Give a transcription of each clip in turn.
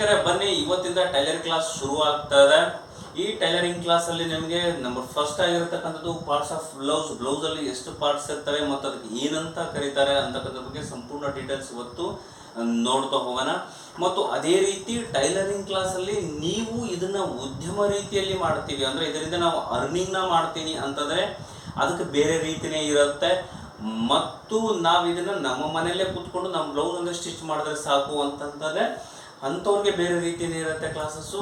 ವೀಕ್ಷಕರೇ, ಬನ್ನಿ, ಇವತ್ತಿಂದ ಟೈಲರ್ ಕ್ಲಾಸ್ ಶುರು ಆಗ್ತಾ ಇದೆ. ಈ ಟೈಲರಿಂಗ್ ಕ್ಲಾಸ್ ಅಲ್ಲಿ ನಿಮಗೆ ನಂಬರ್ ಫಸ್ಟ್ ಆಗಿರತಕ್ಕಂಥದ್ದು ಪಾರ್ಟ್ಸ್ ಆಫ್ ಬ್ಲೌಸ್ ಬ್ಲೌಸ್ ಅಲ್ಲಿ ಎಷ್ಟು ಪಾರ್ಟ್ಸ್ ಇರ್ತವೆ ಮತ್ತು ಅದಕ್ಕೆ ಏನಂತ ಕರೀತಾರೆ ಅಂತಕ್ಕಂಥ ಬಗ್ಗೆ ಸಂಪೂರ್ಣ ಡೀಟೇಲ್ಸ್ ಇವತ್ತು ನೋಡ್ತಾ ಹೋಗೋಣ. ಮತ್ತು ಅದೇ ರೀತಿ ಟೈಲರಿಂಗ್ ಕ್ಲಾಸ್ ಅಲ್ಲಿ ನೀವು ಇದನ್ನ ಉದ್ಯಮ ರೀತಿಯಲ್ಲಿ ಮಾಡ್ತೀವಿ. ಅಂದ್ರೆ ಇದರಿಂದ ನಾವು ಅರ್ನಿಂಗ್ನ ಮಾಡ್ತೀನಿ ಅಂತಂದ್ರೆ ಅದಕ್ಕೆ ಬೇರೆ ರೀತಿನೇ ಇರುತ್ತೆ. ಮತ್ತು ನಾವು ಇದನ್ನ ನಮ್ಮ ಮನೆಯಲ್ಲೇ ಕೂತ್ಕೊಂಡು ನಮ್ಮ ಬ್ಲೌಸ್ ಅಂದ್ರೆ ಸ್ಟಿಚ್ ಮಾಡಿದ್ರೆ ಸಾಕು ಅಂತಂದ್ರೆ ಅಂಥವ್ರಿಗೆ ಬೇರೆ ರೀತಿಯಲ್ಲಿ ಇರುತ್ತೆ ಕ್ಲಾಸಸ್ಸು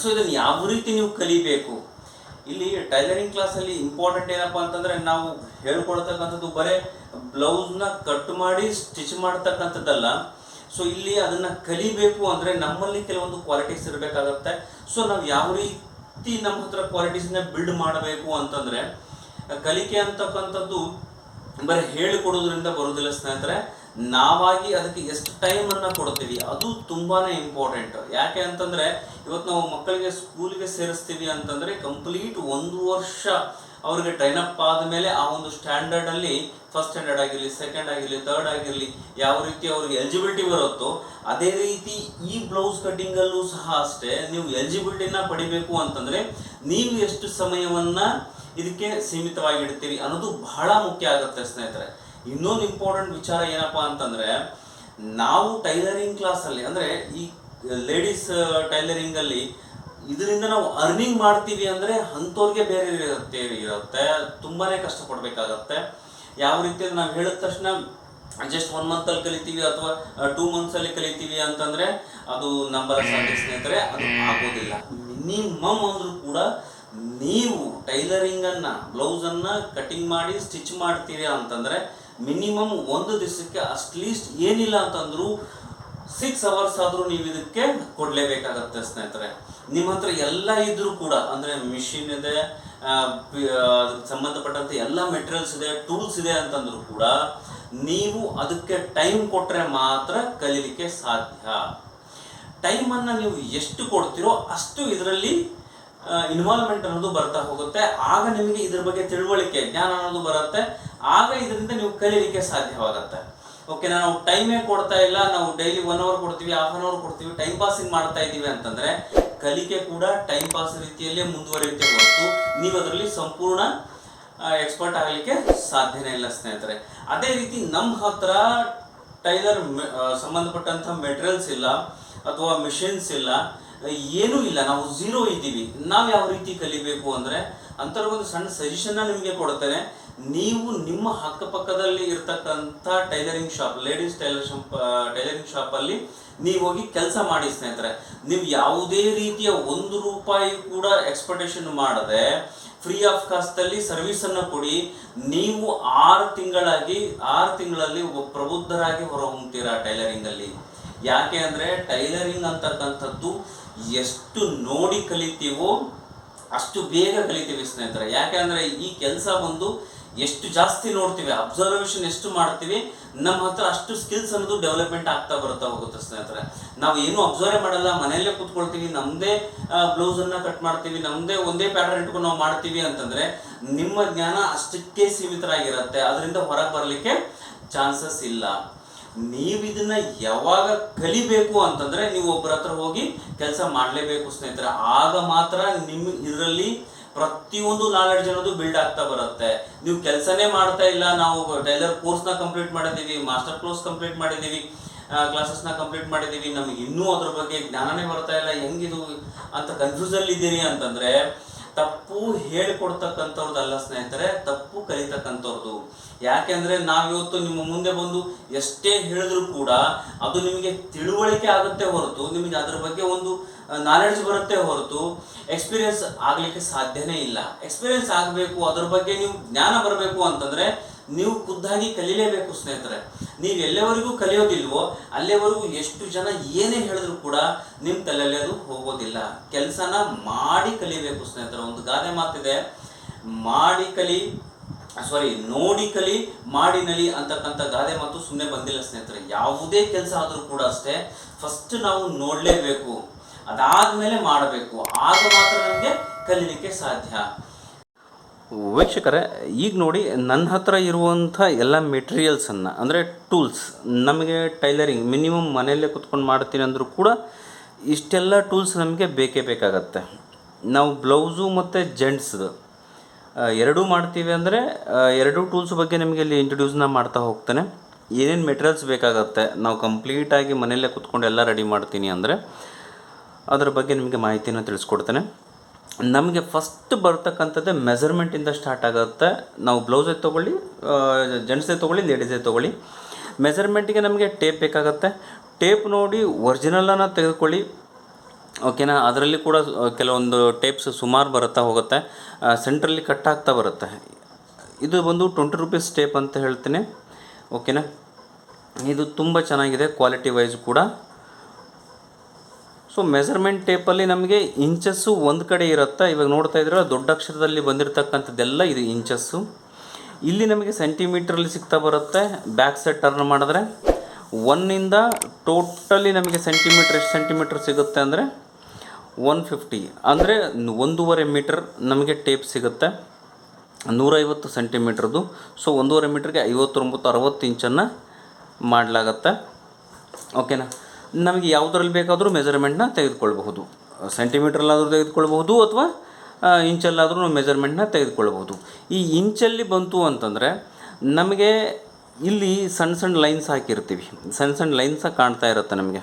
ಸೊ ಇದನ್ನು ಯಾವ ರೀತಿ ನೀವು ಕಲಿಬೇಕು? ಇಲ್ಲಿ ಟೈಲರಿಂಗ್ ಕ್ಲಾಸಲ್ಲಿ ಇಂಪಾರ್ಟೆಂಟ್ ಏನಪ್ಪ ಅಂತಂದ್ರೆ ನಾವು ಹೇಳ್ಕೊಳ್ತಕ್ಕಂಥದ್ದು ಬರೇ ಬ್ಲೌಸ್ನ ಕಟ್ ಮಾಡಿ ಸ್ಟಿಚ್ ಮಾಡ್ತಕ್ಕಂಥದ್ದಲ್ಲ. ಸೊ ಇಲ್ಲಿ ಅದನ್ನ ಕಲಿಬೇಕು ಅಂದ್ರೆ ನಮ್ಮಲ್ಲಿ ಕೆಲವೊಂದು ಕ್ವಾಲಿಟೀಸ್ ಇರಬೇಕಾಗತ್ತೆ. ಸೊ ನಾವು ಯಾವ ರೀತಿ ನಮ್ಮ ಹತ್ರ ಕ್ವಾಲಿಟೀಸ್ನ ಬಿಲ್ಡ್ ಮಾಡಬೇಕು ಅಂತಂದ್ರೆ, ಕಲಿಕೆ ಅಂತಕ್ಕಂಥದ್ದು ಬರೀ ಹೇಳಿಕೊಡೋದ್ರಿಂದ ಬರೋದಿಲ್ಲ ಸ್ನೇಹಿತರೆ. ನಾವಾಗಿ ಅದಕ್ಕೆ ಎಷ್ಟು ಟೈಮನ್ನು ಕೊಡ್ತೀವಿ, ಅದು ತುಂಬಾನೇ ಇಂಪಾರ್ಟೆಂಟ್ ಯಾಕೆ ಅಂತಂದ್ರೆ ಇವತ್ತು ನಾವು ಮಕ್ಕಳಿಗೆ ಸ್ಕೂಲ್ಗೆ ಸೇರಿಸ್ತೀವಿ ಅಂತಂದ್ರೆ ಕಂಪ್ಲೀಟ್ ಒಂದು ವರ್ಷ ಅವ್ರಿಗೆ ಟ್ರೈನ್ ಅಪ್ ಆದಮೇಲೆ ಆ ಒಂದು ಸ್ಟ್ಯಾಂಡರ್ಡ್ ಅಲ್ಲಿ ಫಸ್ಟ್ ಸ್ಟ್ಯಾಂಡರ್ಡ್ ಆಗಿರಲಿ ಸೆಕೆಂಡ್ ಆಗಿರಲಿ ಥರ್ಡ್ ಆಗಿರಲಿ ಯಾವ ರೀತಿ ಅವ್ರಿಗೆ ಎಲಿಜಿಬಿಲಿಟಿ ಬರುತ್ತೋ, ಅದೇ ರೀತಿ ಈ ಬ್ಲೌಸ್ ಕಟ್ಟಿಂಗಲ್ಲೂ ಸಹ ಅಷ್ಟೇ, ನೀವು ಎಲಿಜಿಬಿಲಿಟಿನ ಪಡಿಬೇಕು ಅಂತಂದ್ರೆ ನೀವು ಎಷ್ಟು ಸಮಯವನ್ನ ಇದಕ್ಕೆ ಸೀಮಿತವಾಗಿಡ್ತೀರಿ ಅನ್ನೋದು ಬಹಳ ಮುಖ್ಯ ಆಗುತ್ತೆ ಸ್ನೇಹಿತರೆ. ಇನ್ನೊಂದು ಇಂಪಾರ್ಟೆಂಟ್ ವಿಚಾರ ಏನಪ್ಪಾ ಅಂತಂದ್ರೆ, ನಾವು ಟೈಲರಿಂಗ್ ಕ್ಲಾಸ್ ಅಲ್ಲಿ, ಅಂದ್ರೆ ಈ ಲೇಡೀಸ್ ಟೈಲರಿಂಗ್ ಅಲ್ಲಿ ಇದರಿಂದ ನಾವು ಅರ್ನಿಂಗ್ ಮಾಡ್ತೀವಿ ಅಂದ್ರೆ ಅಂಥವ್ರಿಗೆ ಬೇರೆ ಇರುತ್ತೆ ಇರುತ್ತೆ, ತುಂಬಾನೇ ಕಷ್ಟಪಡ್ಬೇಕಾಗತ್ತೆ. ಯಾವ ರೀತಿ ನಾವು ಹೇಳಿದ ತಕ್ಷಣ ಜಸ್ಟ್ ಒನ್ ಮಂತ್ ಅಲ್ಲಿ ಕಲಿತೀವಿ ಅಥವಾ ಟೂ ಮಂತ್ಸ್ ಅಲ್ಲಿ ಕಲಿತೀವಿ ಅಂತಂದ್ರೆ ಅದು ನಂಬರ್ ಸ್ನೇಹಿತರೆ, ಅದು ಆಗೋದಿಲ್ಲ. ಮಿನಿಮಮ್ ಅಂದ್ರೂ ಕೂಡ ನೀವು ಟೈಲರಿಂಗ್ ಅನ್ನ ಬ್ಲೌಸ್ ಅನ್ನ ಕಟಿಂಗ್ ಮಾಡಿ ಸ್ಟಿಚ್ ಮಾಡ್ತೀರಿ ಅಂತಂದ್ರೆ ಮಿನಿಮಮ್ ಒಂದು ದಿವಸಕ್ಕೆ ಅಟ್ಲೀಸ್ಟ್ ಏನಿಲ್ಲ ಅಂತಂದ್ರು ಸಿಕ್ಸ್ ಅವರ್ಸ್ ಆದ್ರೂ ನೀವು ಇದಕ್ಕೆ ಕೊಡ್ಲೇಬೇಕಾಗತ್ತೆ ಸ್ನೇಹಿತರೆ. ನಿಮ್ಮ ಹತ್ರ ಎಲ್ಲ ಇದ್ರೂ ಕೂಡ, ಅಂದ್ರೆ ಮಿಷಿನ್ ಇದೆ ಸಂಬಂಧಪಟ್ಟಂತೆ ಎಲ್ಲ ಮೆಟೀರಿಯಲ್ಸ್ ಇದೆ ಟೂಲ್ಸ್ ಇದೆ ಅಂತಂದ್ರು ಕೂಡ ನೀವು ಅದಕ್ಕೆ ಟೈಮ್ ಕೊಟ್ಟರೆ ಮಾತ್ರ ಕಲೀಲಿಕ್ಕೆ ಸಾಧ್ಯ. ಟೈಮನ್ನು ನೀವು ಎಷ್ಟು ಕೊಡ್ತೀರೋ ಅಷ್ಟು ಇದರಲ್ಲಿ ಇನ್ವಾಲ್ವ್ಮೆಂಟ್ ಅನ್ನೋದು ಬರ್ತಾ ಹೋಗುತ್ತೆ. ಆಗ ನಿಮಗೆ ಇದ್ರ ಬಗ್ಗೆ ತಿಳುವಳಿಕೆ, ಜ್ಞಾನ ಅನ್ನೋದು ಬರುತ್ತೆ. ಆಗ ಇದರಿಂದ ನೀವು ಕಲೀಲಿಕ್ಕೆ ಸಾಧ್ಯವಾಗುತ್ತೆ. ಓಕೆ ನಾವು ಟೈಮೇ ಕೊಡ್ತಾ ಇಲ್ಲ. ನಾವು ಡೈಲಿ ಒನ್ ಅವರ್ ಕೊಡ್ತೀವಿ ಹಾಫ್ ಅನ್ ಅವರ್ ಕೊಡ್ತೀವಿ ಟೈಮ್ ಪಾಸಿಂಗ್ ಮಾಡ್ತಾ ಇದ್ದೀವಿ ಅಂತಂದ್ರೆ ಕಲಿಕೆ ಕೂಡ ಟೈಮ್ ಪಾಸ್ ರೀತಿಯಲ್ಲೇ ಮುಂದುವರಿಯುತ್ತೆ ಹೊರತು ನೀವು ಅದರಲ್ಲಿ ಸಂಪೂರ್ಣ ಎಕ್ಸ್ಪರ್ಟ್ ಆಗಲಿಕ್ಕೆ ಸಾಧ್ಯನೇ ಇಲ್ಲ ಸ್ನೇಹಿತರೆ. ಅದೇ ರೀತಿ ನಮ್ಮ ಹತ್ರ ಟೈಲರ್ ಸಂಬಂಧಪಟ್ಟಂಥ ಮೆಟೀರಿಯಲ್ಸ್ ಇಲ್ಲ ಅಥವಾ ಮಿಷಿನ್ಸ್ ಇಲ್ಲ, ಏನೂ ಇಲ್ಲ. ನಾವು ಝೀರೋ ಇದ್ದೀವಿ. ನಾವು ಯಾವ ರೀತಿ ಕಲಿಬೇಕು ಅಂದರೆ ಒಂದು ಸಣ್ಣ ಸಜೆಷನ್ನ ನಿಮಗೆ ಕೊಡ್ತೇನೆ. ನೀವು ನಿಮ್ಮ ಅಕ್ಕಪಕ್ಕದಲ್ಲಿ ಇರ್ತಕ್ಕಂಥ tailoring shop, ladies tailor shop tailoring ಶಾಪಲ್ಲಿ ನೀವು ಹೋಗಿ ಕೆಲಸ ಮಾಡಿ ಸ್ನೇಹಿತರೆ. ನೀವು ಯಾವುದೇ ರೀತಿಯ ಒಂದು ರೂಪಾಯಿ ಕೂಡ ಎಕ್ಸ್ಪೆಕ್ಟೇಷನ್ ಮಾಡದೆ ಫ್ರೀ ಆಫ್ ಕಾಸ್ಟ್ ಅಲ್ಲಿ ಸರ್ವಿಸ್ ಅನ್ನ ಕೊಡಿ. ನೀವು ಆರು ತಿಂಗಳಾಗಿ, ಆರು ತಿಂಗಳಲ್ಲಿ ಒಬ್ಬ ಪ್ರಬುದ್ಧರಾಗಿ ಹೊರಹೊಮ್ತೀರಾ ಟೈಲರಿಂಗ್ ಅಲ್ಲಿ? ಯಾಕೆ ಅಂದ್ರೆ ಟೈಲರಿಂಗ್ ಅಂತಕ್ಕಂಥದ್ದು ಎಷ್ಟು ನೋಡಿ ಕಲಿತೀವೋ ಅಷ್ಟು ಬೇಗ ಕಲಿತೀವಿ ಸ್ನೇಹಿತರೆ. ಯಾಕೆ ಅಂದ್ರೆ ಈ ಕೆಲಸ ಬಂದು ಎಷ್ಟು ಜಾಸ್ತಿ ನೋಡ್ತೀವಿ ಅಬ್ಸರ್ವೇಷನ್ ಎಷ್ಟು ಮಾಡ್ತೀವಿ ನಮ್ಮ ಹತ್ರ ಅಷ್ಟು ಸ್ಕಿಲ್ಸ್ ಅನ್ನೋದು ಡೆವಲಪ್ಮೆಂಟ್ ಆಗ್ತಾ ಬರುತ್ತಾ ಹೋಗುತ್ತೆ ಸ್ನೇಹಿತರೆ. ನಾವು ಏನು ಅಬ್ಸರ್ವ್ ಮಾಡಲ್ಲ, ಮನೆಯಲ್ಲೇ ಕೂತ್ಕೊಳ್ತೀವಿ ಬ್ಲೌಸ್ ಅನ್ನ ಕಟ್ ಮಾಡ್ತೀವಿ ನಮ್ಮದೇ ಒಂದೇ ಪ್ಯಾಟರ್ನ್ ಇಟ್ಕೊಂಡು ನಾವು ಮಾಡ್ತೀವಿ ಅಂತಂದ್ರೆ ನಿಮ್ಮ ಜ್ಞಾನ ಅಷ್ಟಕ್ಕೆ ಸೀಮಿತರಾಗಿರುತ್ತೆ. ಅದರಿಂದ ಹೊರಗೆ ಬರಲಿಕ್ಕೆ ಚಾನ್ಸಸ್ ಇಲ್ಲ. ನೀವು ಇದನ್ನ ಯಾವಾಗ ಕಲಿಬೇಕು ಅಂತಂದ್ರೆ ನೀವು ಒಬ್ಬರ ಹತ್ರ ಹೋಗಿ ಕೆಲಸ ಮಾಡಲೇಬೇಕು ಸ್ನೇಹಿತರೆ. ಆಗ ಮಾತ್ರ ನಿಮ್ಮ ಇದರಲ್ಲಿ ಪ್ರತಿಯೊಂದು ನಾಲೆಡ್ಜ್ ಅನ್ನೋದು ಬಿಲ್ಡ್ ಆಗ್ತಾ ಬರುತ್ತೆ. ನೀವು ಕೆಲಸನೇ ಮಾಡ್ತಾ ಇಲ್ಲ, ನಾವು ಟೈಲರ್ ಕೋರ್ಸ್ನ ಕಂಪ್ಲೀಟ್ ಮಾಡಿದ್ದೀವಿ ಮಾಸ್ಟರ್ ಕೋರ್ಸ್ ಕಂಪ್ಲೀಟ್ ಮಾಡಿದ್ದೀವಿ ಕ್ಲಾಸಸ್ನ ಕಂಪ್ಲೀಟ್ ಮಾಡಿದ್ದೀವಿ, ನಮಗೆ ಇನ್ನೂ ಅದ್ರ ಬಗ್ಗೆ ಜ್ಞಾನನೇ ಬರ್ತಾ ಇಲ್ಲ, ಹೆಂಗಿದು ಅಂತ ಕನ್ಫ್ಯೂಸಲ್ಲಿ ಇದ್ದೀರಿ ಅಂತಂದ್ರೆ, ತಪ್ಪು ಹೇಳಿಕೊಡ್ತಕ್ಕಂಥವ್ರದ್ದಲ್ಲ ಸ್ನೇಹಿತರೆ, ತಪ್ಪು ಕಲಿತಕ್ಕಂಥವ್ರದ್ದು ಯಾಕೆಂದ್ರೆ ನಾವಿವತ್ತು ನಿಮ್ಮ ಮುಂದೆ ಬಂದು ಎಷ್ಟೇ ಹೇಳಿದ್ರು ಕೂಡ ಅದು ನಿಮಗೆ ತಿಳುವಳಿಕೆ ಆಗುತ್ತೆ ಹೊರತು ನಿಮಗೆ ಅದ್ರ ಬಗ್ಗೆ ಒಂದು ನಾಲೆಡ್ಜ್ ಬರುತ್ತೆ ಹೊರತು ಎಕ್ಸ್ಪೀರಿಯನ್ಸ್ ಆಗಲಿಕ್ಕೆ ಸಾಧ್ಯನೇ ಇಲ್ಲ. ಎಕ್ಸ್ಪೀರಿಯನ್ಸ್ ಆಗಬೇಕು, ಅದ್ರ ಬಗ್ಗೆ ನೀವು ಜ್ಞಾನ ಬರಬೇಕು ಅಂತಂದ್ರೆ ನೀವು ಖುದ್ದಾಗಿ ಕಲೀಲೇಬೇಕು ಸ್ನೇಹಿತರೆ. ನೀವು ಎಲ್ಲವರೆಗೂ ಕಲಿಯೋದಿಲ್ವೋ, ಅಲ್ಲಿವರೆಗೂ ಎಷ್ಟು ಜನ ಏನೇ ಹೇಳಿದ್ರು ಕೂಡ ನಿಮ್ಮ ತಲೆಯಲ್ಲಿ ಅದು ಹೋಗೋದಿಲ್ಲ. ಕೆಲಸನ ಮಾಡಿ ಕಲಿಬೇಕು ಸ್ನೇಹಿತರೆ. ಒಂದು ಗಾದೆ ಮಾತಿದೆ, ಮಾಡಿ ಕಲಿ ಸಾರಿ ನೋಡಿ ಕಲಿ, ಮಾಡಿ ನಲಿ ಅಂತಕ್ಕಂಥ ಗಾದೆ ಮಾತು ಸುಮ್ಮನೆ ಬಂದಿಲ್ಲ ಸ್ನೇಹಿತರೆ. ಯಾವುದೇ ಕೆಲಸ ಆದರೂ ಕೂಡ ಅಷ್ಟೇ ಫಸ್ಟ್ ನಾವು ನೋಡಲೇಬೇಕು. ಅದಾದ್ಮೇಲೆ ಮಾಡಬೇಕು. ಆಗ ಮಾತ್ರ ನಮಗೆ ಕಲೀಲಿಕ್ಕೆ ಸಾಧ್ಯ. ವೀಕ್ಷಕರೇ, ಈಗ ನೋಡಿ ನನ್ನ ಹತ್ರ ಇರುವಂಥ ಎಲ್ಲ ಮೆಟೀರಿಯಲ್ಸನ್ನು ಅಂದರೆ ಟೂಲ್ಸ್ ನಮಗೆ ಟೈಲರಿಂಗ್ ಮಿನಿಮಮ್ ಮನೆಯಲ್ಲೇ ಕುತ್ಕೊಂಡು ಮಾಡ್ತೀನಿ ಅಂದರೂ ಕೂಡ ಇಷ್ಟೆಲ್ಲ ಟೂಲ್ಸ್ ನಮಗೆ ಬೇಕೇ ಬೇಕಾಗತ್ತೆ. ನಾವು ಬ್ಲೌಸು ಮತ್ತು ಜೆಂಟ್ಸ್ದು ಎರಡೂ ಮಾಡ್ತೀವಿ ಅಂದರೆ ಎರಡೂ ಟೂಲ್ಸ್ ಬಗ್ಗೆ ನಿಮಗೆ ಇಲ್ಲಿ ಇಂಟ್ರೊಡ್ಯೂಸ್ನ ಮಾಡ್ತಾ ಹೋಗ್ತೇನೆ. ಏನೇನು ಮೆಟೀರಿಯಲ್ಸ್ ಬೇಕಾಗತ್ತೆ, ನಾವು ಕಂಪ್ಲೀಟಾಗಿ ಮನೆಯಲ್ಲೇ ಕುತ್ಕೊಂಡು ಎಲ್ಲ ರೆಡಿ ಮಾಡ್ತೀನಿ ಅಂದರೆ ಅದ್ರ ಬಗ್ಗೆ ನಿಮಗೆ ಮಾಹಿತಿಯನ್ನು ತಿಳಿಸ್ಕೊಡ್ತೇನೆ. ನಮಗೆ ಫಸ್ಟ್ ಬರ್ತಕ್ಕಂಥದ್ದೇ ಮೆಜರ್ಮೆಂಟಿಂದ ಸ್ಟಾರ್ಟ್ ಆಗುತ್ತೆ. ನಾವು ಬ್ಲೌಸೇ ತೊಗೊಳ್ಳಿ ಜೆಂಟ್ಸೇ ತೊಗೊಳ್ಳಿ ಲೇಡೀಸೇ ತೊಗೊಳ್ಳಿ. ಮೆಜರ್ಮೆಂಟಿಗೆ ನಮಗೆ ಟೇಪ್ ಬೇಕಾಗುತ್ತೆ. ಟೇಪ್ ನೋಡಿ ಒರಿಜಿನಲನ್ನು ತೆಗೆದುಕೊಳ್ಳಿ. ಓಕೆನಾ ಅದರಲ್ಲಿ ಕೂಡ ಕೆಲವೊಂದು ಟೇಪ್ಸ್ ಸುಮಾರು ಬರುತ್ತಾ ಹೋಗುತ್ತೆ. ಸೆಂಟ್ರಲ್ಲಿ ಕಟ್ ಆಗ್ತಾ ಬರುತ್ತೆ. ಇದು ಬಂದು ಟ್ವೆಂಟಿ ರುಪೀಸ್ ಟೇಪ್ ಅಂತ ಹೇಳ್ತೀನಿ. ಓಕೆನಾ ಇದು ತುಂಬ ಚೆನ್ನಾಗಿದೆ ಕ್ವಾಲಿಟಿ ವೈಸ್ ಕೂಡ. ಸೊ ಮೆಜರ್ಮೆಂಟ್ ಟೇಪಲ್ಲಿ ನಮಗೆ ಇಂಚಸ್ಸು ಒಂದು ಕಡೆ ಇರುತ್ತೆ, ಇವಾಗ ನೋಡ್ತಾ ಇದ್ರೆ ದೊಡ್ಡ ಅಕ್ಷರದಲ್ಲಿ ಬಂದಿರತಕ್ಕಂಥದ್ದೆಲ್ಲ ಇದು ಇಂಚಸ್ಸು ಇಲ್ಲಿ ನಮಗೆ ಸೆಂಟಿಮೀಟ್ರಲ್ಲಿ ಸಿಗ್ತಾ ಬರುತ್ತೆ ಬ್ಯಾಕ್ ಸೈಡ್ ಟರ್ನ್ ಮಾಡಿದ್ರೆ. ಒನ್ನಿಂದ ಟೋಟಲಿ ನಮಗೆ ಸೆಂಟಿಮೀಟ್ರ್ ಎಷ್ಟು ಸೆಂಟಿಮೀಟ್ರ್ ಸಿಗುತ್ತೆ ಅಂದರೆ ಒನ್ ಫಿಫ್ಟಿ ಅಂದರೆ ಒಂದೂವರೆ ಮೀಟರ್ ನಮಗೆ ಟೇಪ್ ಸಿಗುತ್ತೆ. ನೂರೈವತ್ತು ಸೆಂಟಿಮೀಟ್ರದ್ದು ಸೊ ಒಂದೂವರೆ ಮೀಟ್ರಿಗೆ ಐವತ್ತೊಂಬತ್ತು, ಅರವತ್ತು ಇಂಚನ್ನು ಮಾಡಲಾಗತ್ತೆ. ಓಕೆನಾ ನಮಗೆ ಯಾವುದರಲ್ಲಿ ಬೇಕಾದರೂ ಮೆಜರ್ಮೆಂಟ್ನ ತೆಗೆದುಕೊಳ್ಬಹುದು. ಸೆಂಟಿಮೀಟ್ರಲ್ಲಾದರೂ ತೆಗೆದುಕೊಳ್ಬಹುದು ಅಥವಾ ಇಂಚಲ್ಲಾದರೂ ನಾವು ಮೆಜರ್ಮೆಂಟ್ನ ತೆಗೆದುಕೊಳ್ಬಹುದು. ಈ ಇಂಚಲ್ಲಿ ಬಂತು ಅಂತಂದರೆ, ನಮಗೆ ಇಲ್ಲಿ ಸಣ್ಣ ಸಣ್ಣ ಲೈನ್ಸ್ ಹಾಕಿರ್ತೀವಿ. ಸಣ್ಣ ಸಣ್ಣ ಲೈನ್ಸ ಕಾಣ್ತಾ ಇರುತ್ತೆ ನಮಗೆ.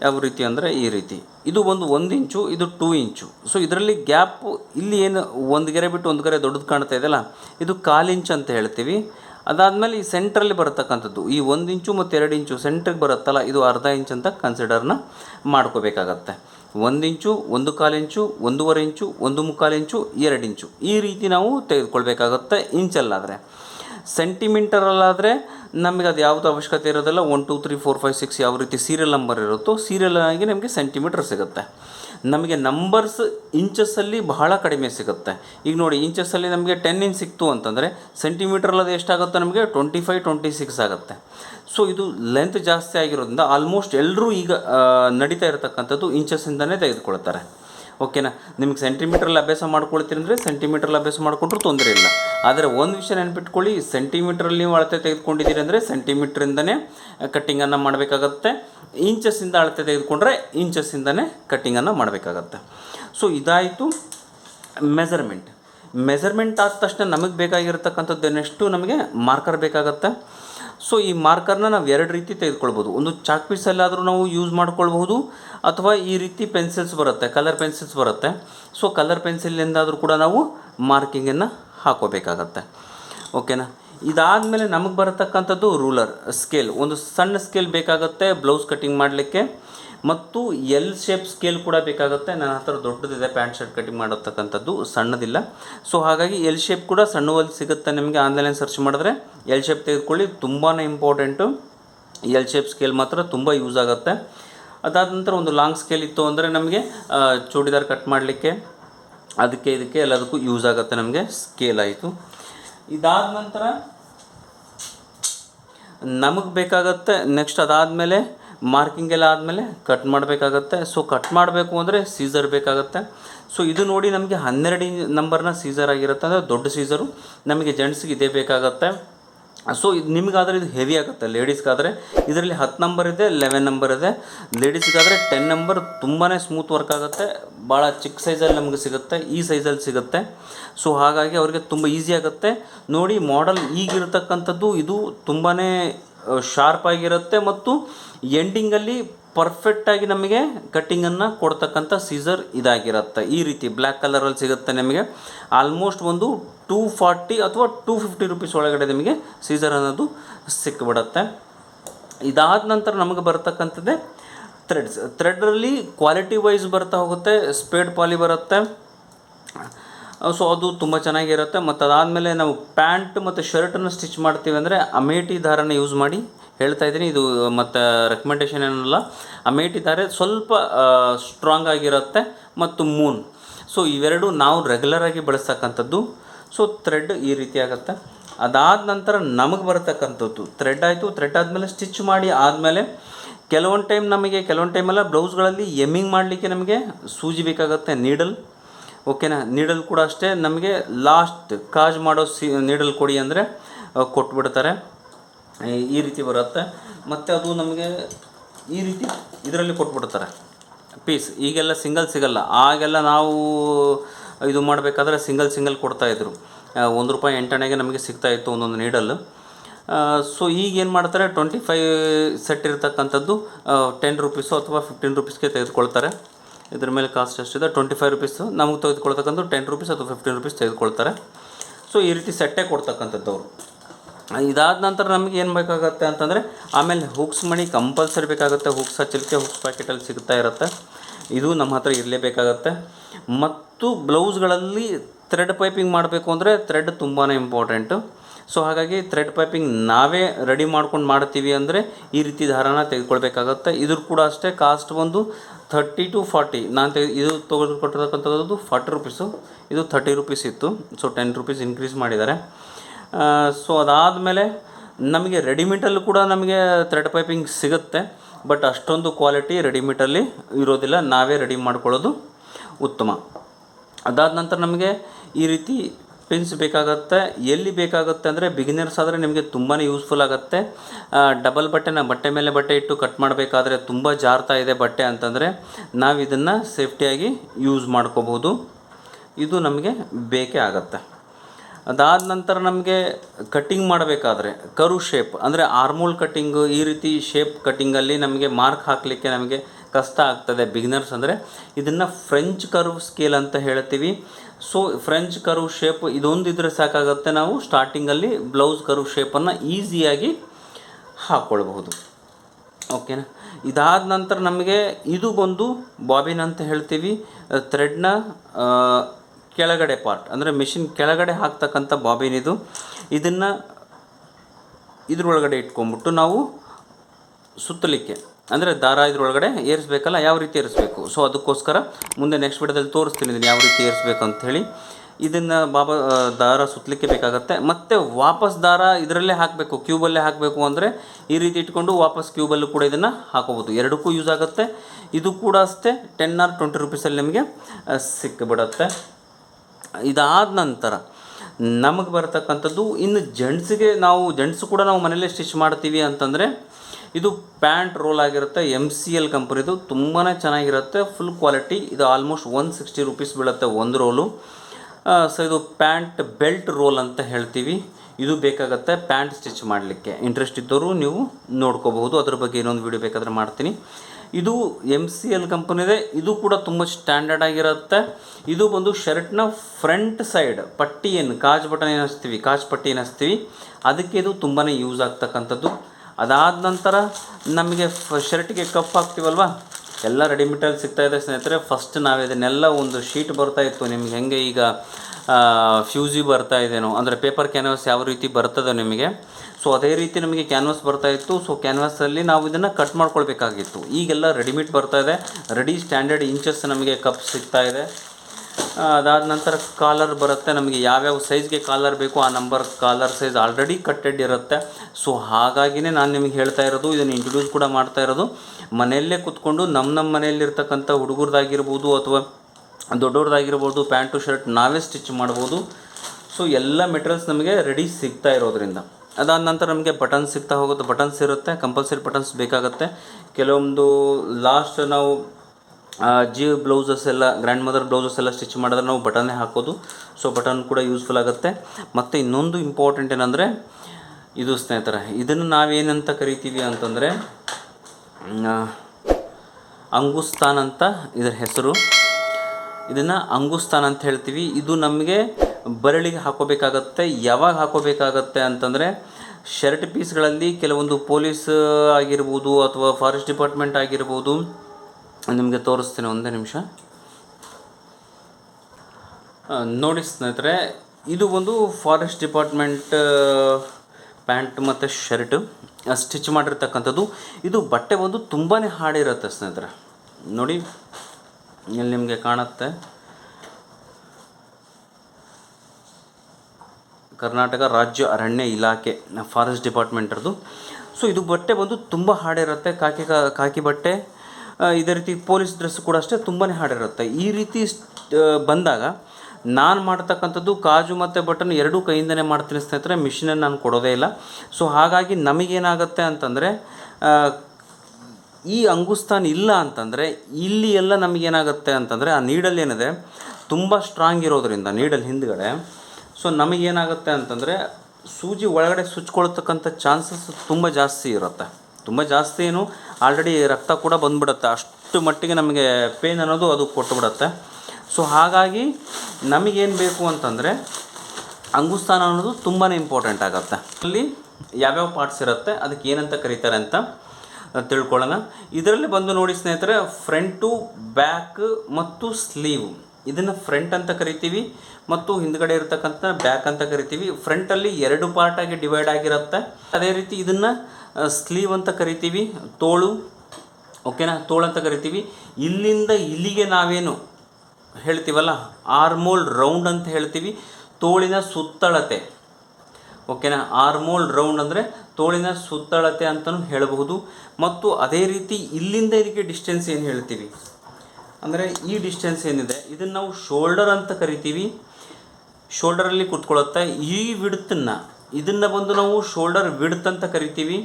ಯಾವ ರೀತಿ ಅಂದರೆ ಈ ರೀತಿ. ಇದು ಒಂದು ಒಂದು ಇಂಚು, ಇದು ಟೂ ಇಂಚು. ಸೊ ಇದರಲ್ಲಿ ಗ್ಯಾಪ್ ಇಲ್ಲಿ ಏನು ಒಂದು ಗೆರೆ ಬಿಟ್ಟು ಒಂದು ಗೆರೆ ದೊಡ್ಡದು ಕಾಣ್ತಾ ಇದೆಯಲ್ಲ, ಇದು ಕಾಲು ಇಂಚ್ ಅಂತ ಹೇಳ್ತೀವಿ. ಅದಾದಮೇಲೆ ಈ ಸೆಂಟ್ರಲ್ಲಿ ಬರತಕ್ಕಂಥದ್ದು, ಈ ಒಂದು ಇಂಚು ಮತ್ತು ಎರಡು ಇಂಚು ಸೆಂಟ್ರಿಗೆ ಬರುತ್ತಲ್ಲ ಇದು ಅರ್ಧ ಇಂಚ್ ಅಂತ ಕನ್ಸಿಡರ್ನ ಮಾಡ್ಕೋಬೇಕಾಗತ್ತೆ. ಒಂದು ಇಂಚು, ಒಂದು ಕಾಲು ಇಂಚು, ಒಂದೂವರೆ ಇಂಚು, ಒಂದು ಮುಕ್ಕಾಲು ಇಂಚು, ಎರಡು ಇಂಚು. ಈ ರೀತಿ ನಾವು ತೆಗೆದುಕೊಳ್ಬೇಕಾಗತ್ತೆ ಇಂಚಲ್ಲಾದರೆ. ಸೆಂಟಿಮೀಟರಲ್ಲಾದರೆ ನಮಗೆ ಅದು ಯಾವುದು ಅವಶ್ಯಕತೆ ಇರೋದಿಲ್ಲ. One two three four five six ಯಾವ ರೀತಿ ಸೀರಿಯಲ್ ನಂಬರ್ ಇರುತ್ತೋ ಸೀರಿಯಲ್ ಆಗಿ ನಮಗೆ ಸೆಂಟಿಮೀಟರ್ ಸಿಗುತ್ತೆ. ನಮಗೆ ನಂಬರ್ಸ್ ಇಂಚಸ್ಸಲ್ಲಿ ಬಹಳ ಕಡಿಮೆ ಸಿಗುತ್ತೆ. ಈಗ ನೋಡಿ ಇಂಚಸ್ಸಲ್ಲಿ ನಮಗೆ ಟೆನ್ ಇಂಚ್ ಸಿಕ್ತು ಅಂತಂದರೆ ಸೆಂಟಿಮೀಟ್ರಲ್ಲಿ ಎಷ್ಟಾಗುತ್ತೆ ನಮಗೆ ಟ್ವೆಂಟಿ ಫೈವ್ ಟ್ವೆಂಟಿ ಸಿಕ್ಸ್ ಆಗುತ್ತೆ. ಸೊ ಇದು ಲೆಂತ್ ಜಾಸ್ತಿ ಆಗಿರೋದ್ರಿಂದ ಆಲ್ಮೋಸ್ಟ್ ಎಲ್ಲರೂ ಈಗ ನಡೀತಾ ಇರತಕ್ಕಂಥದ್ದು ಇಂಚಸ್ಸಿಂದನೇ ತೆಗೆದುಕೊಳ್ತಾರೆ. ಓಕೆನಾ? ನಿಮಗೆ ಸೆಂಟಿಮೀಟ್ರಲ್ಲಿ ಅಭ್ಯಾಸ ಮಾಡ್ಕೊಳ್ತೀರಿ ಅಂದರೆ ಸೆಂಟಿಮೀಟ್ರಲ್ಲಿ ಅಭ್ಯಾಸ ಮಾಡಿಕೊಂಡ್ರೂ ತೊಂದರೆ ಇಲ್ಲ. ಆದರೆ ಒಂದು ವಿಷಯ ನೆನ್ಪಿಟ್ಕೊಳ್ಳಿ ಸೆಂಟಿಮೀಟ್ರಲ್ಲಿ ನೀವು ಅಳತೆ ತೆಗೆದುಕೊಂಡಿದ್ದೀರಿ ಅಂದರೆ ಸೆಂಟಿಮೀಟ್ರಿಂದನೇ ಕಟ್ಟಿಂಗನ್ನು ಮಾಡಬೇಕಾಗತ್ತೆ. ಇಂಚಸ್ಸಿಂದ ಅಳತೆ ತೆಗೆದುಕೊಂಡ್ರೆ ಇಂಚಸ್ಸಿಂದನೇ ಕಟ್ಟಿಂಗನ್ನು ಮಾಡಬೇಕಾಗತ್ತೆ. ಸೊ ಇದಾಯಿತು ಮೆಜರ್ಮೆಂಟ್ ಮೆಜರ್ಮೆಂಟ್ ಆದ ತಕ್ಷಣ ನಮಗೆ ಬೇಕಾಗಿರ್ತಕ್ಕಂಥದ್ದು ನೆಕ್ಸ್ಟು ನಮಗೆ ಮಾರ್ಕರ್ ಬೇಕಾಗತ್ತೆ. ಸೊ ಈ ಮಾರ್ಕರ್ನ ನಾವು ಎರಡು ರೀತಿ ತೆಗೆದುಕೊಳ್ಬೋದು ಒಂದು ಚಾಕ್ ಪೀಸಲ್ಲಾದರೂ ನಾವು ಯೂಸ್ ಮಾಡ್ಕೊಳ್ಬಹುದು, ಅಥವಾ ಈ ರೀತಿ ಪೆನ್ಸಿಲ್ಸ್ ಬರುತ್ತೆ ಕಲರ್ ಪೆನ್ಸಿಲ್ಸ್ ಬರುತ್ತೆ. ಸೊ ಕಲರ್ ಪೆನ್ಸಿಲಿಂದಾದರೂ ಕೂಡ ನಾವು ಮಾರ್ಕಿಂಗನ್ನು ಹಾಕೋಬೇಕಾಗತ್ತೆ. ಓಕೆನಾ ಇದಾದ ಮೇಲೆ ನಮಗೆ ಬರತಕ್ಕಂಥದ್ದು ರೂಲರ್ ಸ್ಕೇಲ್ ಒಂದು ಸಣ್ಣ ಸ್ಕೇಲ್ ಬೇಕಾಗುತ್ತೆ ಬ್ಲೌಸ್ ಕಟ್ಟಿಂಗ್ ಮಾಡಲಿಕ್ಕೆ. ಮತ್ತು ಎಲ್ ಶೇಪ್ ಸ್ಕೇಲ್ ಕೂಡ ಬೇಕಾಗುತ್ತೆ. ನನ್ನ ಹತ್ರ ದೊಡ್ಡದಿದೆ ಪ್ಯಾಂಟ್ ಶರ್ಟ್ ಕಟಿಂಗ್ ಮಾಡತಕ್ಕಂಥದ್ದು, ಸಣ್ಣದಿಲ್ಲ. ಸೊ ಹಾಗಾಗಿ ಎಲ್ ಶೇಪ್ ಕೂಡ ಸಣ್ಣವಲ್ಲಿ ಸಿಗುತ್ತೆ ನಿಮಗೆ. ಆನ್ಲೈನ್ ಸರ್ಚ್ ಮಾಡಿದ್ರೆ ಎಲ್ ಶೇಪ್ ತೆಗೆದುಕೊಳ್ಳಿ. ತುಂಬಾ ಇಂಪಾರ್ಟೆಂಟು ಎಲ್ ಶೇಪ್ ಸ್ಕೇಲ್ ಮಾತ್ರ ತುಂಬ ಯೂಸ್ ಆಗುತ್ತೆ. ಅದಾದ ನಂತರ ಒಂದು ಲಾಂಗ್ ಸ್ಕೇಲ್ ಇತ್ತು ಅಂದರೆ ನಮಗೆ ಚೂಡಿದಾರ್ ಕಟ್ ಮಾಡಲಿಕ್ಕೆ, ಅದಕ್ಕೆ ಇದಕ್ಕೆ ಎಲ್ಲದಕ್ಕೂ ಯೂಸ್ ಆಗುತ್ತೆ ನಮಗೆ. ಸ್ಕೇಲ್ ಆಯಿತು. ಇದಾದ ನಂತರ ನಮಗೆ ಬೇಕಾಗತ್ತೆ ನೆಕ್ಸ್ಟ್ ಅದಾದಮೇಲೆ ಮಾರ್ಕಿಂಗ್ ಎಲ್ಲ ಆದಮೇಲೆ ಕಟ್ ಮಾಡಬೇಕಾಗತ್ತೆ. ಸೊ ಕಟ್ ಮಾಡಬೇಕು ಅಂದರೆ ಸೀಸರ್ ಬೇಕಾಗತ್ತೆ. ಸೊ ಇದು ನೋಡಿ ನಮಗೆ ಹನ್ನೆರಡು ನಂಬರ್ನ ಸೀಸರ್ ಆಗಿರುತ್ತೆ. ಅಂದರೆ ದೊಡ್ಡ ಸೀಸರು ನಮಗೆ ಜೆಂಟ್ಸ್ಗೆ ಇದೇ ಬೇಕಾಗತ್ತೆ. ಸೊ ಇದು ನಿಮಗಾದರೆ ಇದು ಹೆವಿ ಆಗುತ್ತೆ. ಲೇಡೀಸ್ಗಾದರೆ ಇದರಲ್ಲಿ ಹತ್ತು ನಂಬರ್ ಇದೆ ಲೆವೆನ್ ನಂಬರ್ ಇದೆ. ಲೇಡೀಸ್ಗಾದರೆ ಟೆನ್ ನಂಬರ್ ತುಂಬಾ ಸ್ಮೂತ್ ವರ್ಕ್ ಆಗುತ್ತೆ. ಭಾಳ ಚಿಕ್ಕ ಸೈಜಲ್ಲಿ ನಮಗೆ ಸಿಗುತ್ತೆ. ಈ ಸೈಜಲ್ಲಿ ಸಿಗುತ್ತೆ. ಸೊ ಹಾಗಾಗಿ ಅವರಿಗೆ ತುಂಬ ಈಸಿ ಆಗುತ್ತೆ. ನೋಡಿ ಮಾಡಲ್ ಈಗಿರತಕ್ಕಂಥದ್ದು ಇದು ತುಂಬಾ ಶಾರ್ಪ್ ಆಗಿರುತ್ತೆ ಮತ್ತು ಎಂಡಿಂಗಲ್ಲಿ ಪರ್ಫೆಕ್ಟಾಗಿ ನಮಗೆ ಕಟ್ಟಿಂಗನ್ನು ಕೊಡ್ತಕ್ಕಂಥ ಸೀಸರ್ ಇದಾಗಿರುತ್ತೆ. ಈ ರೀತಿ ಬ್ಲ್ಯಾಕ್ ಕಲರಲ್ಲಿ ಸಿಗುತ್ತೆ ನಿಮಗೆ. ಆಲ್ಮೋಸ್ಟ್ ಒಂದು ಟೂ ಫಾರ್ಟಿ ಅಥವಾ ಟೂ ಫಿಫ್ಟಿ ರುಪೀಸ್ ಒಳಗಡೆ ನಿಮಗೆ ಸೀಸರ್ ಅನ್ನೋದು ಸಿಕ್ಕಿಬಿಡುತ್ತೆ ಇದಾದ ನಂತರ ನಮಗೆ ಬರ್ತಕ್ಕಂಥದ್ದೇ ಥ್ರೆಡ್ಸ್ ಥ್ರೆಡ್ರಲ್ಲಿ ಕ್ವಾಲಿಟಿ ವೈಸ್ ಬರ್ತಾ ಹೋಗುತ್ತೆ ಸ್ಪೇಡ್ ಪಾಲಿ ಬರುತ್ತೆ. ಸೊ ಅದು ತುಂಬ ಚೆನ್ನಾಗಿರುತ್ತೆ. ಮತ್ತು ಅದಾದಮೇಲೆ ನಾವು ಪ್ಯಾಂಟ್ ಮತ್ತು ಶರ್ಟನ್ನು ಸ್ಟಿಚ್ ಮಾಡ್ತೀವಿ ಅಂದರೆ ಅಮೇಟಿ ದಾರನ ಯೂಸ್ ಮಾಡಿ ಹೇಳ್ತಾ ಇದ್ದೀನಿ. ಇದು ಮತ್ತು ರೆಕಮೆಂಡೇಷನ್ ಏನಲ್ಲ ಅಮೇಟಿ ದಾರೆ ಸ್ವಲ್ಪ ಸ್ಟ್ರಾಂಗ್ ಆಗಿರುತ್ತೆ ಮತ್ತು ಮೂನ್ ಸೊ ಇವೆರಡು ನಾವು ರೆಗ್ಯುಲರಾಗಿ ಬಳಸ್ತಕ್ಕಂಥದ್ದು. ಸೊ ಥ್ರೆಡ್ ಈ ರೀತಿ ಆಗುತ್ತೆ. ಅದಾದ ನಂತರ ನಮಗೆ ಬರತಕ್ಕಂಥದ್ದು. ಥ್ರೆಡ್ ಆಯಿತು. ಥ್ರೆಡ್ ಆದಮೇಲೆ ಸ್ಟಿಚ್ ಮಾಡಿ ಆದಮೇಲೆ ಕೆಲವೊಂದು ಟೈಮ್ ನಮಗೆ, ಕೆಲವೊಂದು ಟೈಮೆಲ್ಲ ಬ್ಲೌಸ್ಗಳಲ್ಲಿ ಎಮ್ಮಿಂಗ್ ಮಾಡಲಿಕ್ಕೆ ನಮಗೆ ಸೂಜಿ ಬೇಕಾಗುತ್ತೆ ನೀಡಲ್ ಓಕೆನಾ? ನೀಡಲ್ ಕೂಡ ಅಷ್ಟೇ. ನಮಗೆ ಲಾಸ್ಟ್ ಕಾಜ್ ಮಾಡೋ ಸಿ ನೀಡಲ್ ಕೊಡಿ ಅಂದರೆ ಕೊಟ್ಬಿಡ್ತಾರೆ. ಈ- ರೀತಿ ಬರುತ್ತೆ. ಮತ್ತು ಅದು ನಮಗೆ ಈ ರೀತಿ ಇದರಲ್ಲಿ ಕೊಟ್ಬಿಡ್ತಾರೆ. ಪೀಸ್. ಈಗೆಲ್ಲ ಸಿಂಗಲ್ ಸಿಗಲ್ಲ. ಆಗೆಲ್ಲ ನಾವು ಇದು ಮಾಡಬೇಕಾದ್ರೆ ಸಿಂಗಲ್ ಸಿಂಗಲ್ ಕೊಡ್ತಾಯಿದ್ರು ಒಂದು ರೂಪಾಯಿ ಎಂಟಣೆಗೆ ನಮಗೆ ಸಿಗ್ತಾ ಇತ್ತು ಒಂದೊಂದು ನೀಡಲ್. ಸೊ ಈಗ ಏನು ಮಾಡ್ತಾರೆ ಟ್ವೆಂಟಿ ಫೈವ್ ಸೆಟ್ ಇರ್ತಕ್ಕಂಥದ್ದು ಟೆನ್ ರುಪೀಸು ಅಥವಾ ಫಿಫ್ಟೀನ್ ರುಪೀಸ್ಗೆ ತೆಗೆದುಕೊಳ್ತಾರೆ. ಇದ್ರ ಮೇಲೆ ಕಾಸ್ಟ್ ಎಷ್ಟಿದೆ ಟ್ವೆಂಟಿ ಫೈವ್ ರುಪೀಸು ನಮಗೆ ತೆಗೆದುಕೊಳ್ತಕ್ಕಂಥ ಟೆನ್ ರುಪೀಸ್ ಅಥವಾ ಫಿಫ್ಟೀನ್ ರುಪೀಸ್ ತೆಗೆದುಕೊಳ್ತಾರೆ. ಸೊ ಈ ರೀತಿ ಸೆಟ್ಟೇ ಕೊಡ್ತಕ್ಕಂಥದ್ದವರು. ಇದಾದ ನಂತರ ನಮಗೆ ಏನು ಬೇಕಾಗುತ್ತೆ ಅಂತಂದರೆ, ಆಮೇಲೆ ಹುಕ್ಸ್ ಮಣಿ ಕಂಪಲ್ಸರಿ ಬೇಕಾಗುತ್ತೆ. ಹುಕ್ಸ್ ಹಚ್ಚಲಿಕ್ಕೆ ಹುಕ್ಸ್ ಪ್ಯಾಕೆಟಲ್ಲಿ ಸಿಗ್ತಾ ಇರುತ್ತೆ. ಇದು ನಮ್ಮ ಹತ್ರ ಇರಲೇಬೇಕಾಗತ್ತೆ. ಮತ್ತು ಬ್ಲೌಸ್ಗಳಲ್ಲಿ ಥ್ರೆಡ್ ಪೈಪಿಂಗ್ ಮಾಡಬೇಕು ಅಂದರೆ ಥ್ರೆಡ್ ತುಂಬಾ ಇಂಪಾರ್ಟೆಂಟು ಸೊ ಹಾಗಾಗಿ ಥ್ರೆಡ್ ಪೈಪಿಂಗ್ ನಾವೇ ರೆಡಿ ಮಾಡ್ಕೊಂಡು ಮಾಡ್ತೀವಿ ಅಂದರೆ ಈ ರೀತಿ ದಾರಾನ ತೆಗೆದುಕೊಳ್ಬೇಕಾಗತ್ತೆ. ಇದ್ರ ಕೂಡ ಅಷ್ಟೇ ಕಾಸ್ಟ್ ಬಂದು ಥರ್ಟಿ ಟು ಫಾರ್ಟಿ ನಾನು ತೆಗೆ ಇದು ತೆಗೆದುಕೊಟ್ಟಿರ್ತಕ್ಕಂಥದ್ದು ಫಾರ್ಟಿ ರುಪೀಸು ಇದು ಥರ್ಟಿ ರುಪೀಸ್ ಇತ್ತು. ಸೊ ಟೆನ್ ರುಪೀಸ್ ಇನ್ಕ್ರೀಸ್ ಮಾಡಿದ್ದಾರೆ. ಸೊ ಅದಾದಮೇಲೆ ನಮಗೆ ರೆಡಿಮೇಡಲ್ಲೂ ಕೂಡ ನಮಗೆ ಥ್ರೆಡ್ ಪೈಪಿಂಗ್ ಸಿಗುತ್ತೆ. ಬಟ್ ಅಷ್ಟೊಂದು ಕ್ವಾಲಿಟಿ ರೆಡಿಮೇಡಲ್ಲಿ ಇರೋದಿಲ್ಲ. ನಾವೇ ರೆಡಿ ಮಾಡ್ಕೊಳ್ಳೋದು ಉತ್ತಮ. ಅದಾದ ನಂತರ ನಮಗೆ ಈ ರೀತಿ ಪಿನ್ಸ್ ಬೇಕಾಗುತ್ತೆ. ಎಲ್ಲಿ ಬೇಕಾಗುತ್ತೆ ಅಂದರೆ ಬಿಗಿನರ್ಸ್ ಆದರೆ ನಿಮಗೆ ತುಂಬಾ ಯೂಸ್ಫುಲ್ ಆಗುತ್ತೆ. ಡಬಲ್ ಬಟ್ಟೆನ ಬಟ್ಟೆ ಮೇಲೆ ಬಟ್ಟೆ ಇಟ್ಟು ಕಟ್ ಮಾಡಬೇಕಾದ್ರೆ ತುಂಬ ಜಾರ್ತಾ ಇದೆ ಬಟ್ಟೆ ಅಂತಂದರೆ ನಾವು ಇದನ್ನು ಸೇಫ್ಟಿಯಾಗಿ ಯೂಸ್ ಮಾಡ್ಕೋಬೋದು. ಇದು ನಮಗೆ ಬೇಕೇ ಆಗುತ್ತೆ. ಅದಾದ ನಂತರ ನಮಗೆ ಕಟ್ಟಿಂಗ್ ಮಾಡಬೇಕಾದ್ರೆ ಕರು ಶೇಪ್ ಅಂದರೆ ಆರ್ಮೋಲ್ ಕಟ್ಟಿಂಗು ಈ ರೀತಿ ಶೇಪ್ ಕಟ್ಟಿಂಗಲ್ಲಿ ನಮಗೆ ಮಾರ್ಕ್ ಹಾಕಲಿಕ್ಕೆ ನಮಗೆ ಕಷ್ಟ ಆಗ್ತದೆ ಬಿಗಿನರ್ಸ್ ಅಂದರೆ ಇದನ್ನು ಫ್ರೆಂಚ್ ಕರ್ವ್ ಸ್ಕೇಲ್ ಅಂತ ಹೇಳ್ತೀವಿ. ಸೊ ಫ್ರೆಂಚ್ ಕರ್ವ್ ಶೇಪ್ ಇದೊಂದು ಇದ್ರೆ ಸಾಕಾಗುತ್ತೆ ನಾವು ಸ್ಟಾರ್ಟಿಂಗಲ್ಲಿ ಬ್ಲೌಸ್ ಕರ್ವ್ ಶೇಪನ್ನು ಈಸಿಯಾಗಿ ಹಾಕ್ಕೊಳ್ಬಹುದು ಓಕೆನಾ ಇದಾದ ನಂತರ ನಮಗೆ ಇದು ಬಂದು ಬಾಬಿನ್ ಅಂತ ಹೇಳ್ತೀವಿ. ಥ್ರೆಡ್ನ ಕೆಳಗಡೆ ಪಾರ್ಟ್ ಅಂದರೆ ಮಿಷಿನ್ ಕೆಳಗಡೆ ಹಾಕ್ತಕ್ಕಂಥ ಬಾಬಿನ್ ಇದು. ಇದನ್ನು ಇದರೊಳಗಡೆ ಇಟ್ಕೊಂಡ್ಬಿಟ್ಟು ನಾವು ಸುತ್ತಲಿಕ್ಕೆ ಅಂದರೆ ದಾರ ಇದ್ರೊಳಗಡೆ ಏರಿಸ್ಬೇಕಲ್ಲ, ಯಾವ ರೀತಿ ಏರಿಸ್ಬೇಕು? ಸೊ ಅದಕ್ಕೋಸ್ಕರ ಮುಂದೆ ನೆಕ್ಸ್ಟ್ ವಿಡಿಯೋದಲ್ಲಿ ತೋರಿಸ್ತೀನಿ ಇದನ್ನು ಯಾವ ರೀತಿ ಏರಿಸ್ಬೇಕು ಅಂತ ಹೇಳಿ ಇದನ್ನು ಬಾಬಾ ದಾರ ಸುತ್ತಲಿಕ್ಕೆ ಬೇಕಾಗತ್ತೆ. ಮತ್ತು ವಾಪಸ್ ದಾರ ಇದರಲ್ಲೇ ಹಾಕಬೇಕು, ಕ್ಯೂಬಲ್ಲೇ ಹಾಕಬೇಕು ಅಂದರೆ ಈ ರೀತಿ ಇಟ್ಕೊಂಡು ವಾಪಸ್ ಕ್ಯೂಬಲ್ಲೂ ಕೂಡ ಇದನ್ನು ಹಾಕೋಬೋದು. ಎರಡಕ್ಕೂ ಯೂಸ್ ಆಗುತ್ತೆ. ಇದು ಕೂಡ ಅಷ್ಟೇ ಟೆನ್ ಆರ್ ಟ್ವೆಂಟಿ ರುಪೀಸಲ್ಲಿ ನಿಮಗೆ ಸಿಕ್ಕಿಬಿಡತ್ತೆ ಇದಾದ ನಂತರ ನಮಗೆ ಬರತಕ್ಕಂಥದ್ದು, ಇನ್ನು ಜೆಂಟ್ಸಿಗೆ ನಾವು ಜೆಂಟ್ಸ್ ಕೂಡ ನಾವು ಮನೇಲೇ ಸ್ಟಿಚ್ ಮಾಡ್ತೀವಿ ಅಂತಂದರೆ ಇದು ಪ್ಯಾಂಟ್ ರೋಲ್ ಆಗಿರುತ್ತೆ ಎಂ ಸಿ ಎಲ್ ಕಂಪನಿದು. ತುಂಬಾ ಚೆನ್ನಾಗಿರುತ್ತೆ ಫುಲ್ ಕ್ವಾಲಿಟಿ ಇದು ಆಲ್ಮೋಸ್ಟ್ ಒನ್ ಸಿಕ್ಸ್ಟಿ ರುಪೀಸ್ ಬೀಳುತ್ತೆ ಒಂದು ರೋಲು. ಸೊ ಇದು ಪ್ಯಾಂಟ್ ಬೆಲ್ಟ್ ರೋಲ್ ಅಂತ ಹೇಳ್ತೀವಿ. ಇದು ಬೇಕಾಗುತ್ತೆ ಪ್ಯಾಂಟ್ ಸ್ಟಿಚ್ ಮಾಡಲಿಕ್ಕೆ. ಇಂಟ್ರೆಸ್ಟ್ ಇದ್ದವರು ನೀವು ನೋಡ್ಕೋಬಹುದು. ಅದ್ರ ಬಗ್ಗೆ ಇನ್ನೊಂದು ವಿಡಿಯೋ ಬೇಕಾದರೆ ಮಾಡ್ತೀನಿ. ಇದು ಎಂ ಸಿ ಎಲ್ ಕಂಪನಿದೆ. ಇದು ಕೂಡ ತುಂಬ ಸ್ಟ್ಯಾಂಡರ್ಡ್ ಆಗಿರುತ್ತೆ. ಇದು ಬಂದು ಶರ್ಟ್ನ ಫ್ರಂಟ್ ಸೈಡ್ ಪಟ್ಟಿ ಏನು, ಕಾಜ್ ಬಟನ್ ಏನು ಹಚ್ತೀವಿ, ಕಾಜ್ ಪಟ್ಟಿ ಏನು ಹಚ್ತೀವಿ, ಅದಕ್ಕೆ ಇದು ತುಂಬಾ ಯೂಸ್ ಆಗ್ತಕ್ಕಂಥದ್ದು. ಅದಾದ ನಂತರ ನಮಗೆ ಶರ್ಟಿಗೆ ಕಪ್ ಹಾಕ್ತೀವಲ್ವಾ? ಎಲ್ಲ ರೆಡಿಮೇಡಲ್ಲಿ ಇದೆ ಸ್ನೇಹಿತರೆ. ಫಸ್ಟ್ ನಾವು ಇದನ್ನೆಲ್ಲ ಒಂದು ಶೀಟ್ ಬರ್ತಾ ಇತ್ತು. ನಿಮ್ಗೆ ಹೆಂಗೆ ಈಗ ಫ್ಯೂಸಿ ಬರ್ತಾ ಇದೆನೋ, ಅಂದರೆ ಪೇಪರ್ ಕ್ಯಾನ್ವಾಸ್ ಯಾವ ರೀತಿ ಬರ್ತದೆ ನಿಮಗೆ. ಸೊ ಅದೇ ರೀತಿ ನಮಗೆ ಕ್ಯಾನ್ವಾಸ್ ಬರ್ತಾ ಇತ್ತು. ಸೊ ಕ್ಯಾನ್ವಾಸಲ್ಲಿ ನಾವು ಇದನ್ನು ಕಟ್ ಮಾಡ್ಕೊಳ್ಬೇಕಾಗಿತ್ತು. ಈಗೆಲ್ಲ ರೆಡಿಮೇಡ್ ಬರ್ತಾ ಇದೆ. ರೆಡಿ ಸ್ಟ್ಯಾಂಡರ್ಡ್ ಇಂಚಸ್ ನಮಗೆ ಕಪ್ ಇದೆ. ಅದಾದ ನಂತರ ಕಾಲರ್ ಬರುತ್ತೆ, ನಮಗೆ ಯಾವ್ಯಾವ ಸೈಜ್ಗೆ ಕಾಲರ್ ಬೇಕು, ಆ number collar size already cutted ಇರುತ್ತೆ. ಸೊ ಹಾಗಾಗಿನೇ ನಾನು ನಿಮಗೆ ಹೇಳ್ತಾ ಇರೋದು, ಇದನ್ನು ಇಂಟ್ರೊಡ್ಯೂಸ್ ಕೂಡ ಮಾಡ್ತಾ ಇರೋದು. ಮನೆಯಲ್ಲೇ ಕೂತ್ಕೊಂಡು ನಮ್ಮ ನಮ್ಮ ಮನೆಯಲ್ಲಿರ್ತಕ್ಕಂಥ ಹುಡುಗರದಾಗಿರ್ಬೋದು ಅಥವಾ ದೊಡ್ಡವ್ರದ್ದಾಗಿರ್ಬೋದು ಪ್ಯಾಂಟು, ಶರ್ಟ್ ನಾವೇ ಸ್ಟಿಚ್ ಮಾಡ್ಬೋದು. ಸೊ ಎಲ್ಲ ಮೆಟೀರಿಯಲ್ಸ್ ನಮಗೆ ರೆಡಿ ಸಿಗ್ತಾ ಇರೋದ್ರಿಂದ. ಅದಾದ ನಂತರ ನಮಗೆ ಬಟನ್ಸ್ ಸಿಗ್ತಾ ಹೋಗುತ್ತೆ. ಬಟನ್ಸ್ ಇರುತ್ತೆ ಕಂಪಲ್ಸರಿ ಬಟನ್ಸ್ ಬೇಕಾಗುತ್ತೆ. ಕೆಲವೊಂದು ಲಾಸ್ಟ್ ನಾವು ಜಿ ಬ್ಲೌಸಸ್ ಎಲ್ಲ ಗ್ರ್ಯಾಂಡ್ ಮದರ್ ಬ್ಲೌಸಸ್ ಎಲ್ಲ ಸ್ಟಿಚ್ ಮಾಡಿದ್ರೆ ನಾವು ಬಟನ್ನೇ ಹಾಕೋದು. ಸೊ ಬಟನ್ ಕೂಡ ಯೂಸ್ಫುಲ್ ಆಗುತ್ತೆ. ಮತ್ತು ಇನ್ನೊಂದು ಇಂಪಾರ್ಟೆಂಟ್ ಏನಂದರೆ, ಇದು ಸ್ನೇಹಿತರೆ, ಇದನ್ನು ನಾವೇನಂತ ಕರಿತೀವಿ ಅಂತಂದರೆ ಅಂಗುಸ್ತಾನ್ ಅಂತ ಇದರ ಹೆಸರು. ಇದನ್ನು ಅಂಗುಸ್ತಾನ್ ಅಂತ ಹೇಳ್ತೀವಿ. ಇದು ನಮಗೆ ಬರಳಿಗೆ ಹಾಕೋಬೇಕಾಗತ್ತೆ, ಯಾವಾಗ ಹಾಕೋಬೇಕಾಗತ್ತೆ ಅಂತಂದರೆ ಶರ್ಟ್ ಪೀಸ್ಗಳಲ್ಲಿ ಕೆಲವೊಂದು ಪೊಲೀಸ್ ಆಗಿರ್ಬೋದು ಅಥವಾ ಫಾರೆಸ್ಟ್ ಡಿಪಾರ್ಟ್ಮೆಂಟ್ ಆಗಿರ್ಬೋದು ನಿಮಗೆ ತೋರಿಸ್ತೀನಿ ಒಂದೇ ನಿಮಿಷ. ನೋಡಿ ಸ್ನೇಹಿತರೆ, ಇದು ಒಂದು ಫಾರೆಸ್ಟ್ ಡಿಪಾರ್ಟ್ಮೆಂಟ್ ಪ್ಯಾಂಟ್ ಮತ್ತು ಶರ್ಟ್ ಸ್ಟಿಚ್ ಮಾಡಿರ್ತಕ್ಕಂಥದ್ದು. ಇದು ಬಟ್ಟೆ ಒಂದು ತುಂಬಾ ಹಾಡಿರುತ್ತೆ ಸ್ನೇಹಿತರೆ. ನೋಡಿ, ಇಲ್ಲಿ ನಿಮಗೆ ಕಾಣುತ್ತೆ. ಕರ್ನಾಟಕ ರಾಜ್ಯ ಅರಣ್ಯ ಇಲಾಖೆ ಫಾರೆಸ್ಟ್ ಡಿಪಾರ್ಟ್ಮೆಂಟ್ರದ್ದು ಸೊ ಇದು ಬಟ್ಟೆ ಬಂದು ತುಂಬ ಹಾಡಿರುತ್ತೆ ಕಾಕಿ ಕಾಕಿ ಬಟ್ಟೆ ಇದೇ ರೀತಿ ಪೊಲೀಸ್ ಡ್ರೆಸ್ ಕೂಡ ಅಷ್ಟೇ ತುಂಬಾ ಹಾಡಿರುತ್ತೆ ಈ ರೀತಿ ಬಂದಾಗ ನಾನು ಮಾಡ್ತಕ್ಕಂಥದ್ದು ಕಾಜು ಮತ್ತು ಬಟನ್ ಎರಡೂ ಕೈಯಿಂದನೇ ಮಾಡ್ತೀನಿ ಸ್ನೇಹಿತರೆ ಮಿಷಿನನ್ನು ನಾನು ಕೊಡೋದೇ ಇಲ್ಲ. ಸೊ ಹಾಗಾಗಿ ನಮಗೇನಾಗುತ್ತೆ ಅಂತಂದರೆ ಈ ಅಂಗುಸ್ತಾನ್ ಇಲ್ಲ ಅಂತಂದರೆ, ಇಲ್ಲಿ ಎಲ್ಲ ನಮಗೇನಾಗುತ್ತೆ ಅಂತಂದರೆ, ಆ ನೀಡಲ್ ಏನಿದೆ, ತುಂಬ ಸ್ಟ್ರಾಂಗ್ ಇರೋದರಿಂದ ನೀಡಲ್ ಹಿಂದ್ಗಡೆ ಸೊ ನಮಗೇನಾಗುತ್ತೆ ಅಂತಂದರೆ, ಸೂಜಿ ಒಳಗಡೆ ಸುಚ್ಕೊಳ್ತಕ್ಕಂಥ ಚಾನ್ಸಸ್ ತುಂಬ ಜಾಸ್ತಿ ಇರುತ್ತೆ. ತುಂಬ ಜಾಸ್ತಿ ಏನು ಆಲ್ರೆಡಿ ರಕ್ತ ಕೂಡ ಬಂದ್ಬಿಡುತ್ತೆ. ಅಷ್ಟು ಮಟ್ಟಿಗೆ ನಮಗೆ ಪೇನ್ ಅನ್ನೋದು ಅದು ಕೊಟ್ಟುಬಿಡುತ್ತೆ ಸೊ ಹಾಗಾಗಿ ನಮಗೇನು ಬೇಕು ಅಂತಂದರೆ ಅಂಗುಸ್ಥಾನ ಅನ್ನೋದು ತುಂಬಾ ಇಂಪಾರ್ಟೆಂಟ್ ಆಗುತ್ತೆ. ಅಲ್ಲಿ ಯಾವ್ಯಾವ ಪಾರ್ಟ್ಸ್ ಇರುತ್ತೆ, ಅದಕ್ಕೆ ಏನಂತ ಕರೀತಾರೆ ಅಂತ ತಿಳ್ಕೊಳ್ಳೋಣ. ಇದರಲ್ಲಿ ಬಂದು ನೋಡಿ ಸ್ನೇಹಿತರೆ ಫ್ರಂಟು ಬ್ಯಾಕ್ ಮತ್ತು ಸ್ಲೀವ್ ಇದನ್ನು ಫ್ರಂಟ್ ಅಂತ ಕರಿತೀವಿ ಮತ್ತು ಹಿಂದ್ಗಡೆ ಇರತಕ್ಕಂಥ ಬ್ಯಾಕ್ ಅಂತ ಕರಿತೀವಿ. ಫ್ರಂಟಲ್ಲಿ ಎರಡು ಪಾರ್ಟಾಗಿ ಡಿವೈಡ್ ಆಗಿರುತ್ತೆ. ಅದೇ ರೀತಿ ಇದನ್ನು ಸ್ಲೀವ್ ಅಂತ ಕರಿತೀವಿ, ತೋಳು ಓಕೆನಾ ತೋಳು ಅಂತ ಕರಿತೀವಿ. ಇಲ್ಲಿಂದ ಇಲ್ಲಿಗೆ ನಾವೇನು ಹೇಳ್ತೀವಲ್ಲ, ಆರ್ಮೋಲ್ ರೌಂಡ್ ಅಂತ ಹೇಳ್ತೀವಿ, ತೋಳಿನ ಸುತ್ತಳತೆ. ಓಕೆನಾ ಆರ್ಮೋಲ್ ರೌಂಡ್ ಅಂದರೆ ತೋಳಿನ ಸುತ್ತಳತೆ ಅಂತಲೂ ಹೇಳಬಹುದು. ಮತ್ತು ಅದೇ ರೀತಿ ಇಲ್ಲಿಂದ ಇಲ್ಲಿಗೆ ಡಿಸ್ಟೆನ್ಸ್ ಏನು ಹೇಳ್ತೀವಿ? ಅಂದರೆ ಈ ಡಿಸ್ಟೆನ್ಸ್ ಏನಿದೆ, ಇದನ್ನು ನಾವು ಶೋಲ್ಡರ್ ಅಂತ ಕರಿತೀವಿ. ಶೋಲ್ಡರಲ್ಲಿ ಕುತ್ಕೊಳ್ಳುತ್ತೆ ಈ ವಿಡ್ತನ್ನು ಇದನ್ನು ಬಂದು ನಾವು ಶೋಲ್ಡರ್ ವಿಡ್ತ್ ಅಂತ ಕರಿತೀವಿ.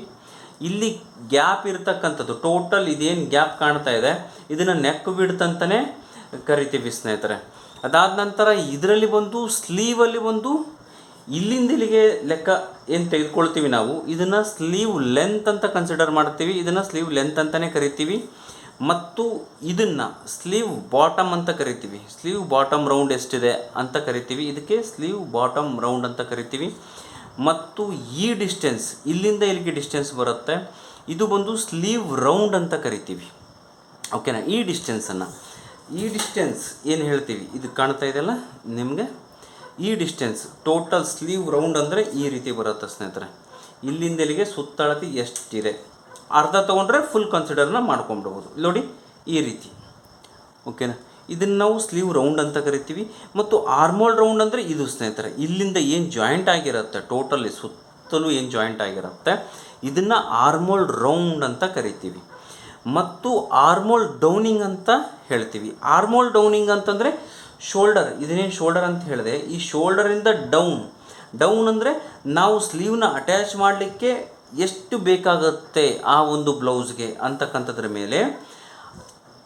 ಇಲ್ಲಿ ಗ್ಯಾಪ್ ಇರತಕ್ಕಂಥದ್ದು, ಟೋಟಲ್ ಇದೇನು ಗ್ಯಾಪ್ ಕಾಣ್ತಾ ಇದೆ, ಇದನ್ನು ನೆಕ್ ಬಿಡ್ತಂತಲೇ ಕರಿತೀವಿ ಸ್ನೇಹಿತರೆ. ಅದಾದ ನಂತರ ಇದರಲ್ಲಿ ಬಂದು, ಸ್ಲೀವಲ್ಲಿ ಬಂದು ಇಲ್ಲಿಂದ ಇಲ್ಲಿಗೆ ಲೆಕ್ಕ ಏನು ತೆಗೆದುಕೊಳ್ತೀವಿ ನಾವು, ಇದನ್ನು ಸ್ಲೀವ್ ಲೆಂತ್ ಅಂತ ಕನ್ಸಿಡರ್ ಮಾಡ್ತೀವಿ, ಇದನ್ನು ಸ್ಲೀವ್ ಲೆಂತ್ ಅಂತಲೇ ಕರಿತೀವಿ, ಮತ್ತು ಇದನ್ನು ಸ್ಲೀವ್ ಬಾಟಮ್ ಅಂತ ಕರಿತೀವಿ. ಸ್ಲೀವ್ ಬಾಟಮ್ ರೌಂಡ್ ಎಷ್ಟಿದೆ ಅಂತ ಕರಿತೀವಿ, ಇದಕ್ಕೆ ಸ್ಲೀವ್ ಬಾಟಮ್ ರೌಂಡ್ ಅಂತ ಕರಿತೀವಿ. ಮತ್ತು ಈ ಡಿಸ್ಟೆನ್ಸ್ ಇಲ್ಲಿಂದ ಇಲ್ಲಿಗೆ ಡಿಸ್ಟೆನ್ಸ್ ಬರುತ್ತೆ. ಇದು ಬಂದು ಸ್ಲೀವ್ ರೌಂಡ್ ಅಂತ ಕರಿತೀವಿ. ಓಕೆನಾ ಈ ಡಿಸ್ಟೆನ್ಸನ್ನು ಈ ಡಿಸ್ಟೆನ್ಸ್ ಏನು ಹೇಳ್ತೀವಿ? ಇದು ಕಾಣ್ತಾ ಇದೆಯಲ್ಲ ನಿಮಗೆ? ಈ ಡಿಸ್ಟೆನ್ಸ್ ಟೋಟಲ್ ಸ್ಲೀವ್ ರೌಂಡ್ ಅಂದರೆ ಈ ರೀತಿ ಬರುತ್ತೆ ಸ್ನೇಹಿತರೆ. ಇಲ್ಲಿಂದ ಇಲ್ಲಿಗೆ ಸುತ್ತಳತೆ ಎಷ್ಟಿದೆ? ಅರ್ಧ ತೊಗೊಂಡ್ರೆ ಫುಲ್ ಕನ್ಸಿಡರ್ನ ಮಾಡ್ಕೊಂಬಿಡ್ಬೋದು ನೋಡಿ, ಈ ರೀತಿ. ಓಕೆನಾ ಇದನ್ನು ನಾವು ಸ್ಲೀವ್ ರೌಂಡ್ ಅಂತ ಕರಿತೀವಿ ಮತ್ತು ಆರ್ಮೋಲ್ ರೌಂಡ್ ಅಂದರೆ ಇದು ಸ್ನೇಹಿತರೆ, ಇಲ್ಲಿಂದ ಏನು ಜಾಯಿಂಟ್ ಆಗಿರುತ್ತೆ, ಟೋಟಲಿ ಸುತ್ತಲೂ ಏನು ಜಾಯಿಂಟ್ ಆಗಿರುತ್ತೆ, ಇದನ್ನು ಆರ್ಮೋಲ್ ರೌಂಡ್ ಅಂತ ಕರಿತೀವಿ. ಮತ್ತು ಆರ್ಮೋಲ್ ಡೌನಿಂಗ್ ಅಂತ ಹೇಳ್ತೀವಿ. ಆರ್ಮೋಲ್ ಡೌನಿಂಗ್ ಅಂತಂದರೆ ಶೋಲ್ಡರ್, ಇದನ್ನೇನು ಶೋಲ್ಡರ್ ಅಂತ ಹೇಳಿದೆ, ಈ ಶೋಲ್ಡರಿಂದ ಡೌನ್. ಡೌನ್ ಅಂದರೆ ನಾವು ಸ್ಲೀವ್ನ ಅಟ್ಯಾಚ್ ಮಾಡಲಿಕ್ಕೆ ಎಷ್ಟು ಬೇಕಾಗುತ್ತೆ ಆ ಒಂದು ಬ್ಲೌಸ್ಗೆ ಅಂತಕ್ಕಂಥದ್ರ ಮೇಲೆ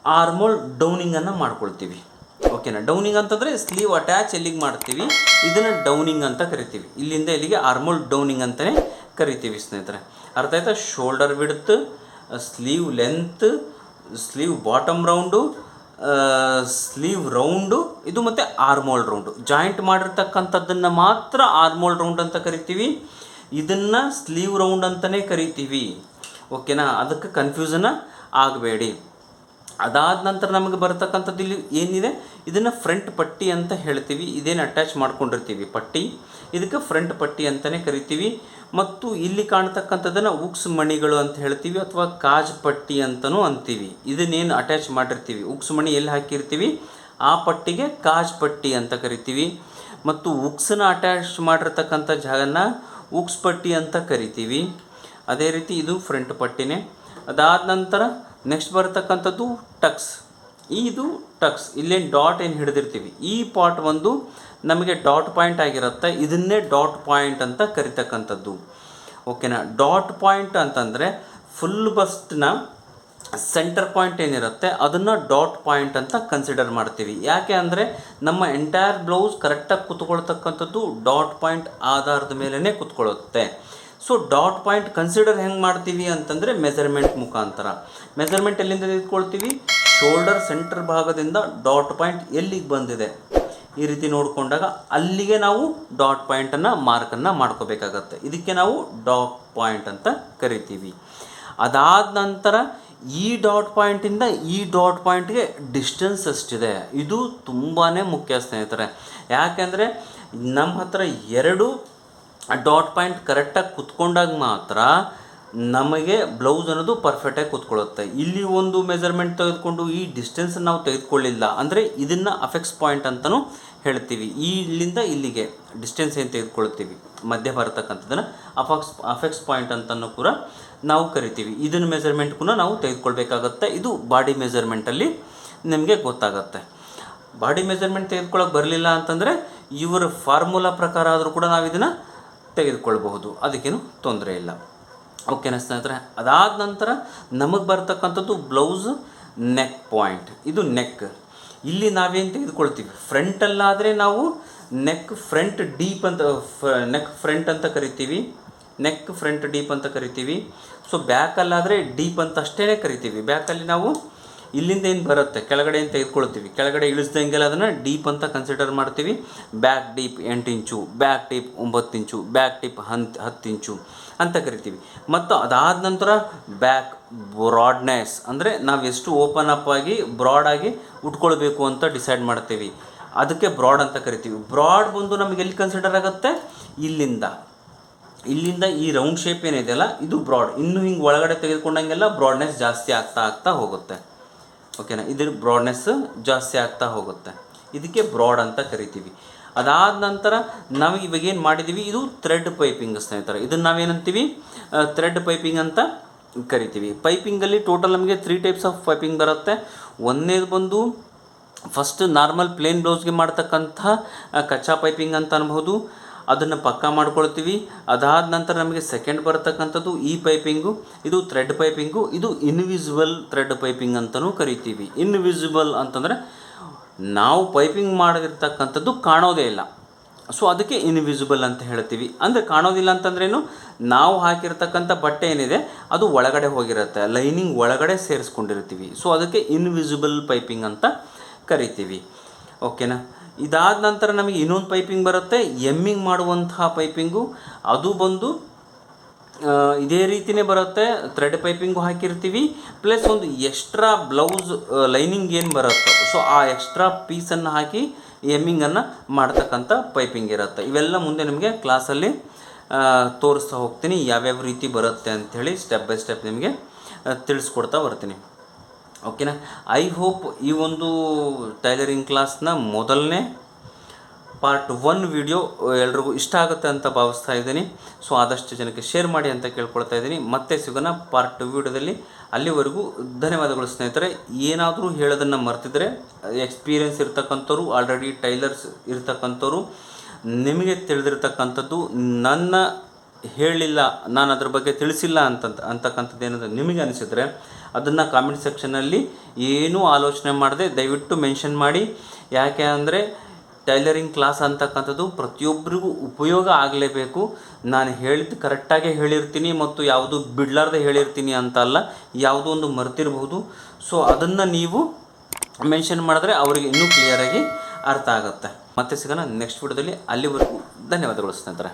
ಆರ್ಮೋಲ್ ಡೌನಿಂಗನ್ನು ಮಾಡ್ಕೊಳ್ತೀವಿ. ಓಕೆನಾ ಡೌನಿಂಗ್ ಅಂತಂದರೆ ಸ್ಲೀವ್ ಅಟ್ಯಾಚ್ ಎಲ್ಲಿಗೆ ಮಾಡ್ತೀವಿ? ಇದನ್ನು ಡೌನಿಂಗ್ ಅಂತ ಕರಿತೀವಿ. ಇಲ್ಲಿಂದ ಇಲ್ಲಿಗೆ ಆರ್ಮೋಲ್ ಡೌನಿಂಗ್ ಅಂತಲೇ ಕರಿತೀವಿ ಸ್ನೇಹಿತರೆ. ಅರ್ಥ ಆಯ್ತಾ? Shoulder width, sleeve length, sleeve bottom round sleeve round, ಇದು ಮತ್ತು ಆರ್ಮೋಲ್ ರೌಂಡು. ಜಾಯಿಂಟ್ ಮಾಡಿರ್ತಕ್ಕಂಥದ್ದನ್ನು ಮಾತ್ರ ಆರ್ಮೋಲ್ ರೌಂಡ್ ಅಂತ ಕರಿತೀವಿ. ಇದನ್ನು ಸ್ಲೀವ್ ರೌಂಡ್ ಅಂತಲೇ ಕರಿತೀವಿ. ಓಕೆನಾ ಅದಕ್ಕೆ ಕನ್ಫ್ಯೂಸನ್ನ ಆಗಬೇಡಿ. ಅದಾದ ನಂತರ ನಮಗೆ ಬರತಕ್ಕಂಥದ್ದು ಇಲ್ಲಿ ಏನಿದೆ? ಇದನ್ನು ಫ್ರಂಟ್ ಪಟ್ಟಿ ಅಂತ ಹೇಳ್ತೀವಿ. ಇದೇನು ಅಟ್ಯಾಚ್ ಮಾಡ್ಕೊಂಡಿರ್ತೀವಿ? ಪಟ್ಟಿ. ಇದಕ್ಕೆ ಫ್ರಂಟ್ ಪಟ್ಟಿ ಅಂತಲೇ ಕರಿತೀವಿ. ಮತ್ತು ಇಲ್ಲಿ ಕಾಣ್ತಕ್ಕಂಥದ್ದನ್ನು ಉಕ್ಸ್ ಮಣಿಗಳು ಅಂತ ಹೇಳ್ತೀವಿ ಅಥವಾ ಕಾಜ್ ಪಟ್ಟಿ ಅಂತಲೂ ಅಂತೀವಿ. ಇದನ್ನೇನು ಅಟ್ಯಾಚ್ ಮಾಡಿರ್ತೀವಿ? ಉಕ್ಸ್ ಮಣಿ ಎಲ್ಲಿ ಹಾಕಿರ್ತೀವಿ? ಆ ಪಟ್ಟಿಗೆ ಕಾಜ್ ಪಟ್ಟಿ ಅಂತ ಕರಿತೀವಿ. ಮತ್ತು ಉಕ್ಸನ್ನ ಅಟ್ಯಾಚ್ ಮಾಡಿರ್ತಕ್ಕಂಥ ಜಾಗನ ಉಕ್ಸ್ ಪಟ್ಟಿ ಅಂತ ಕರಿತೀವಿ. ಅದೇ ರೀತಿ ಇದು ಫ್ರಂಟ್ ಪಟ್ಟಿನೇ. ಅದಾದ ನಂತರ ನೆಕ್ಸ್ಟ್ ಬರ್ತಕ್ಕಂಥದ್ದು ಟಕ್ಸ್ ಇದು ಟಕ್ಸ್ ಇಲ್ಲೇನು ಡಾಟ್ ಏನು ಹಿಡಿದಿರ್ತೀವಿ? ಈ ಪಾರ್ಟ್ ಒಂದು ನಮಗೆ ಡಾಟ್ ಪಾಯಿಂಟ್ ಆಗಿರುತ್ತೆ. ಇದನ್ನೇ ಡಾಟ್ ಪಾಯಿಂಟ್ ಅಂತ ಕರಿತಕ್ಕಂಥದ್ದು. ಓಕೆನಾ ಡಾಟ್ ಪಾಯಿಂಟ್ ಅಂತಂದರೆ ಫುಲ್ ಬಸ್ಟ್ನ ಸೆಂಟರ್ ಪಾಯಿಂಟ್ ಏನಿರುತ್ತೆ, ಅದನ್ನು ಡಾಟ್ ಪಾಯಿಂಟ್ ಅಂತ ಕನ್ಸಿಡರ್ ಮಾಡ್ತೀವಿ. ಯಾಕೆ ಅಂದರೆ ನಮ್ಮ ಎಂಟೈರ್ ಬ್ಲೌಸ್ ಕರೆಕ್ಟಾಗಿ ಕುತ್ಕೊಳ್ತಕ್ಕಂಥದ್ದು ಡಾಟ್ ಪಾಯಿಂಟ್ ಆಧಾರದ ಮೇಲೇ ಕುತ್ಕೊಳ್ಳುತ್ತೆ ಸೊ ಡಾಟ್ ಪಾಯಿಂಟ್ ಕನ್ಸಿಡರ್ ಹೆಂಗೆ ಮಾಡ್ತೀವಿ ಅಂತಂದರೆ ಮೆಜರ್ಮೆಂಟ್ ಮುಖಾಂತರ. ಮೆಜರ್ಮೆಂಟ್ ಎಲ್ಲಿಂದ ತೆಗೆದುಕೊಳ್ತೀವಿ? ಶೋಲ್ಡರ್ ಸೆಂಟರ್ ಭಾಗದಿಂದ ಡಾಟ್ ಪಾಯಿಂಟ್ ಎಲ್ಲಿಗೆ ಬಂದಿದೆ? ಈ ರೀತಿ ನೋಡಿಕೊಂಡಾಗ ಅಲ್ಲಿಗೆ ನಾವು ಡಾಟ್ ಪಾಯಿಂಟನ್ನು ಮಾರ್ಕನ್ನು ಮಾಡ್ಕೋಬೇಕಾಗತ್ತೆ. ಇದಕ್ಕೆ ನಾವು ಡಾಟ್ ಪಾಯಿಂಟ್ ಅಂತ ಕರಿತೀವಿ. ಅದಾದ ನಂತರ ಈ ಡಾಟ್ ಪಾಯಿಂಟಿಂದ ಈ ಡಾಟ್ ಪಾಯಿಂಟ್ಗೆ ಡಿಸ್ಟೆನ್ಸ್ ಎಷ್ಟಿದೆ ಇದು ತುಂಬಾ ಮುಖ್ಯ ಸ್ನೇಹಿತರೆ. ಯಾಕೆಂದರೆ ನಮ್ಮ ಹತ್ರ ಎರಡು ಡಾಟ್ ಪಾಯಿಂಟ್ ಕರೆಕ್ಟಾಗಿ ಕುತ್ಕೊಂಡಾಗ ಮಾತ್ರ ನಮಗೆ ಬ್ಲೌಸ್ ಅನ್ನೋದು ಪರ್ಫೆಕ್ಟಾಗಿ ಕುತ್ಕೊಳ್ಳುತ್ತೆ. ಇಲ್ಲಿ ಒಂದು ಮೆಜರ್ಮೆಂಟ್ ತೆಗೆದುಕೊಂಡು ಈ ಡಿಸ್ಟೆನ್ಸ್ ನಾವು ತೆಗೆದುಕೊಳ್ಳಿಲ್ಲ ಅಂದರೆ ಇದನ್ನು ಅಫೆಕ್ಸ್ ಪಾಯಿಂಟ್ ಅಂತಲೂ ಹೇಳ್ತೀವಿ. ಈ ಇಲ್ಲಿಂದ ಇಲ್ಲಿಗೆ ಡಿಸ್ಟೆನ್ಸ್ ಏನು ತೆಗೆದುಕೊಳ್ತೀವಿ ಮಧ್ಯ ಬರತಕ್ಕಂಥದ್ದನ್ನು ಅಫೆಕ್ಸ್ ಅಫೆಕ್ಸ್ ಪಾಯಿಂಟ್ ಅಂತಲೂ ಕೂಡ ನಾವು ಕರಿತೀವಿ. ಇದನ್ನು ಮೆಜರ್ಮೆಂಟ್ ಕೂಡ ನಾವು ತೆಗೆದುಕೊಳ್ಬೇಕಾಗತ್ತೆ. ಇದು ಬಾಡಿ ಮೆಜರ್ಮೆಂಟಲ್ಲಿ ನಿಮಗೆ ಗೊತ್ತಾಗತ್ತೆ. ಬಾಡಿ ಮೆಜರ್ಮೆಂಟ್ ತೆಗೆದುಕೊಳ್ಳೋಕೆ ಬರಲಿಲ್ಲ ಅಂತಂದರೆ ಇವರ ಫಾರ್ಮುಲಾ ಪ್ರಕಾರ ಆದರೂ ಕೂಡ ನಾವು ಇದನ್ನು ತೆಗೆದುಕೊಳ್ಬಹುದು. ಅದಕ್ಕೇನು ತೊಂದರೆ ಇಲ್ಲ. ಓಕೆನಾ ಸ್ನೇಹಿತರೆ, ಅದಾದ ನಂತರ ನಮಗೆ ಬರ್ತಕ್ಕಂಥದ್ದು ಬ್ಲೌಸ್ ನೆಕ್ ಪಾಯಿಂಟ್ ಇದು ನೆಕ್ ಇಲ್ಲಿ ನಾವೇನು ತೆಗೆದುಕೊಳ್ತೀವಿ? ಫ್ರಂಟಲ್ಲಾದರೆ ನಾವು ನೆಕ್ ಫ್ರಂಟ್ ಡೀಪ್ ಅಂತ ನೆಕ್ ಫ್ರಂಟ್ ಅಂತ ಕರಿತೀವಿ. ನೆಕ್ ಫ್ರಂಟ್ ಡೀಪ್ ಅಂತ ಕರಿತೀವಿ. ಸೊ ಬ್ಯಾಕಲ್ಲಾದರೆ ಡೀಪ್ ಅಂತ ಅಷ್ಟೇ ಕರಿತೀವಿ. ಬ್ಯಾಕಲ್ಲಿ ನಾವು ಇಲ್ಲಿಂದ ಏನು ಬರುತ್ತೆ? ಕೆಳಗಡೆ ಏನು ತೆಗೆದುಕೊಳ್ತೀವಿ ಕೆಳಗಡೆ ಇಳಿಸ್ದಂಗೆಲ್ಲ ಅದನ್ನು ಡೀಪ್ ಅಂತ ಕನ್ಸಿಡರ್ ಮಾಡ್ತೀವಿ. ಬ್ಯಾಕ್ ಡೀಪ್ ಎಂಟು ಇಂಚು ಬ್ಯಾಕ್ ಡೀಪ್ ಒಂಬತ್ತು ಇಂಚು ಬ್ಯಾಕ್ ಡೀಪ್ ಹಂತ್, ಹತ್ತು ಇಂಚು ಅಂತ ಕರಿತೀವಿ. ಮತ್ತು ಅದಾದ ನಂತರ ಬ್ಯಾಕ್ ಬ್ರಾಡ್ನೆಸ್ ಅಂದರೆ ನಾವು ಎಷ್ಟು ಓಪನ್ ಅಪ್ ಆಗಿ ಬ್ರಾಡಾಗಿ ಉಟ್ಕೊಳ್ಬೇಕು ಅಂತ ಡಿಸೈಡ್ ಮಾಡ್ತೀವಿ. ಅದಕ್ಕೆ ಬ್ರಾಡ್ ಅಂತ ಕರಿತೀವಿ. ಬ್ರಾಡ್ ಬಂದು ನಮಗೆ ಎಲ್ಲಿ ಕನ್ಸಿಡರ್ ಆಗುತ್ತೆ? ಇಲ್ಲಿಂದ. ಇಲ್ಲಿಂದ ಈ ರೌಂಡ್ ಶೇಪ್ ಏನಿದೆಯಲ್ಲ, ಇದು ಬ್ರಾಡ್ ಇನ್ನು ಹಿಂಗೆ ಒಳಗಡೆ ತೆಗೆದುಕೊಂಡಂಗೆಲ್ಲ ಬ್ರಾಡ್ನೆಸ್ ಜಾಸ್ತಿ ಆಗ್ತಾ ಆಗ್ತಾ ಹೋಗುತ್ತೆ. ಓಕೆನಾ ಇದ್ರ ಬ್ರಾಡ್ನೆಸ್ ಜಾಸ್ತಿ ಆಗ್ತಾ ಹೋಗುತ್ತೆ. ಇದಕ್ಕೆ ಬ್ರಾಡ್ ಅಂತ ಕರಿತೀವಿ. ಅದಾದ ನಂತರ ನಾವು ಇವಾಗ ಏನು ಮಾಡಿದ್ದೀವಿ ಇದು ಥ್ರೆಡ್ ಪೈಪಿಂಗ್ ಸ್ನೇಹಿತರೆ. ಇದನ್ನು ನಾವೇನಂತೀವಿ ಥ್ರೆಡ್ ಪೈಪಿಂಗ್ ಅಂತ ಕರಿತೀವಿ. ಪೈಪಿಂಗಲ್ಲಿ ಟೋಟಲ್ ನಮಗೆ ತ್ರೀ ಟೈಪ್ಸ್ ಆಫ್ ಪೈಪಿಂಗ್ ಬರುತ್ತೆ. ಒಂದನೇದು ಬಂದು ಫಸ್ಟ್ ನಾರ್ಮಲ್ ಪ್ಲೇನ್ ಬ್ಲೌಸ್ಗೆ ಮಾಡ್ತಕ್ಕಂಥ ಕಚ್ಚಾ ಪೈಪಿಂಗ್ ಅಂತ ಅನ್ಬೋದು ಅದನ್ನು ಪಕ್ಕಾ ಮಾಡ್ಕೊಳ್ತೀವಿ. ಅದಾದ ನಂತರ ನಮಗೆ ಸೆಕೆಂಡ್ ಬರ್ತಕ್ಕಂಥದ್ದು ಈ ಪೈಪಿಂಗು ಇದು ಥ್ರೆಡ್ ಪೈಪಿಂಗು ಇದು ಇನ್ವಿಸಿಬಲ್ ಥ್ರೆಡ್ ಪೈಪಿಂಗ್ ಅಂತಲೂ ಕರಿತೀವಿ. ಇನ್ವಿಸಿಬಲ್ ಅಂತಂದರೆ ನಾವು ಪೈಪಿಂಗ್ ಮಾಡಿರ್ತಕ್ಕಂಥದ್ದು ಕಾಣೋದೇ ಇಲ್ಲ. ಸೊ ಅದಕ್ಕೆ ಇನ್ವಿಸಿಬಲ್ ಅಂತ ಹೇಳ್ತೀವಿ. ಅಂದರೆ ಕಾಣೋದಿಲ್ಲ ಅಂತಂದ್ರೇನು? ನಾವು ಹಾಕಿರ್ತಕ್ಕಂಥ ಬಟ್ಟೆ ಏನಿದೆ, ಅದು ಒಳಗಡೆ ಹೋಗಿರುತ್ತೆ. ಲೈನಿಂಗ್ ಒಳಗಡೆ ಸೇರಿಸ್ಕೊಂಡಿರ್ತೀವಿ. ಸೊ ಅದಕ್ಕೆ ಇನ್ವಿಸಿಬಲ್ ಪೈಪಿಂಗ್ ಅಂತ ಕರಿತೀವಿ. ಓಕೆನಾ ಇದಾದ ನಂತರ ನಮಗೆ ಇನ್ನೊಂದು ಪೈಪಿಂಗ್ ಬರುತ್ತೆ. ಎಮ್ಮಿಂಗ್ ಮಾಡುವಂತಹ ಪೈಪಿಂಗು. ಅದು ಬಂದು ಇದೇ ರೀತಿನೇ ಬರುತ್ತೆ. ಥ್ರೆಡ್ ಪೈಪಿಂಗು ಹಾಕಿರ್ತೀವಿ. ಪ್ಲಸ್ ಒಂದು ಎಕ್ಸ್ಟ್ರಾ ಬ್ಲೌಸ್ ಲೈನಿಂಗ್ ಏನು ಬರುತ್ತೆ. ಸೊ, ಆ ಎಕ್ಸ್ಟ್ರಾ ಪೀಸನ್ನು ಹಾಕಿ ಎಮ್ಮಿಂಗನ್ನು ಮಾಡ್ತಕ್ಕಂಥ ಪೈಪಿಂಗ್ ಇರುತ್ತೆ. ಇವೆಲ್ಲ ಮುಂದೆ ನಿಮಗೆ ಕ್ಲಾಸಲ್ಲಿ ತೋರಿಸ್ತಾ ಹೋಗ್ತೀನಿ. ಯಾವ್ಯಾವ ರೀತಿ ಬರುತ್ತೆ ಅಂಥೇಳಿ ಸ್ಟೆಪ್ ಬೈ ಸ್ಟೆಪ್ ನಿಮಗೆ ತಿಳಿಸ್ಕೊಡ್ತಾ ಬರ್ತೀನಿ. ಓಕೆನಾ? ಐ ಹೋಪ್ ಈ ಒಂದು ಟೈಲರಿಂಗ್ ಕ್ಲಾಸ್ನ ಮೊದಲನೇ ಪಾರ್ಟ್ ಒನ್ ವಿಡಿಯೋ ಎಲ್ರಿಗೂ ಇಷ್ಟ ಆಗುತ್ತೆ ಅಂತ ಭಾವಿಸ್ತಾ ಇದ್ದೀನಿ. ಸೊ ಆದಷ್ಟು ಜನಕ್ಕೆ ಶೇರ್ ಮಾಡಿ ಅಂತ ಕೇಳ್ಕೊಳ್ತಾ ಇದ್ದೀನಿ. ಮತ್ತೆ ಸಿಗೋಣ ಪಾರ್ಟ್ ಟು ವಿಡಿಯೋದಲ್ಲಿ. ಅಲ್ಲಿವರೆಗೂ ಧನ್ಯವಾದಗಳು ಸ್ನೇಹಿತರೆ. ಏನಾದರೂ ಹೇಳೋದನ್ನು ಮರ್ತಿದ್ರೆ ಎಕ್ಸ್ಪೀರಿಯನ್ಸ್ ಇರ್ತಕ್ಕಂಥವ್ರು ಆಲ್ರೆಡಿ ಟೈಲರ್ಸ್ ಇರ್ತಕ್ಕಂಥವ್ರು, ನಿಮಗೆ ತಿಳಿದಿರ್ತಕ್ಕಂಥದ್ದು, ನನ್ನ ಹೇಳಿಲ್ಲ, ನಾನು ಅದ್ರ ಬಗ್ಗೆ ತಿಳಿಸಿಲ್ಲ ಅಂತಂತ, ಅಂತಕ್ಕಂಥದ್ದು ಏನಾದರೂ ನಿಮಗೆ ಅನಿಸಿದರೆ ಅದನ್ನು ಕಾಮೆಂಟ್ ಸೆಕ್ಷನಲ್ಲಿ ಏನೂ ಆಲೋಚನೆ ಮಾಡದೆ ದಯವಿಟ್ಟು ಮೆನ್ಷನ್ ಮಾಡಿ. ಯಾಕೆ ಅಂದರೆ ಟೈಲರಿಂಗ್ ಕ್ಲಾಸ್ ಅಂತಕ್ಕಂಥದ್ದು ಪ್ರತಿಯೊಬ್ಬರಿಗೂ ಉಪಯೋಗ ಆಗಲೇಬೇಕು. ನಾನು ಹೇಳಿದ್ದು ಕರೆಕ್ಟಾಗೇ ಹೇಳಿರ್ತೀನಿ ಮತ್ತು ಯಾವುದು ಬಿಡ್ಲಾರ್ದೆ ಹೇಳಿರ್ತೀನಿ ಅಂತ ಅಲ್ಲ, ಯಾವುದೋ ಒಂದು ಮರೆತಿರ್ಬೋದು ಸೊ ಅದನ್ನು ನೀವು ಮೆನ್ಷನ್ ಮಾಡಿದ್ರೆ ಅವರಿಗೆ ಇನ್ನೂ ಕ್ಲಿಯರಾಗಿ ಅರ್ಥ ಆಗುತ್ತೆ. ಮತ್ತೆ ಸಿಗೋಣ ನೆಕ್ಸ್ಟ್ ವಿಡಿಯೋದಲ್ಲಿ ಅಲ್ಲಿವರೆಗೂ ಧನ್ಯವಾದಗಳು ಸ್ನೇಹಿತರೆ.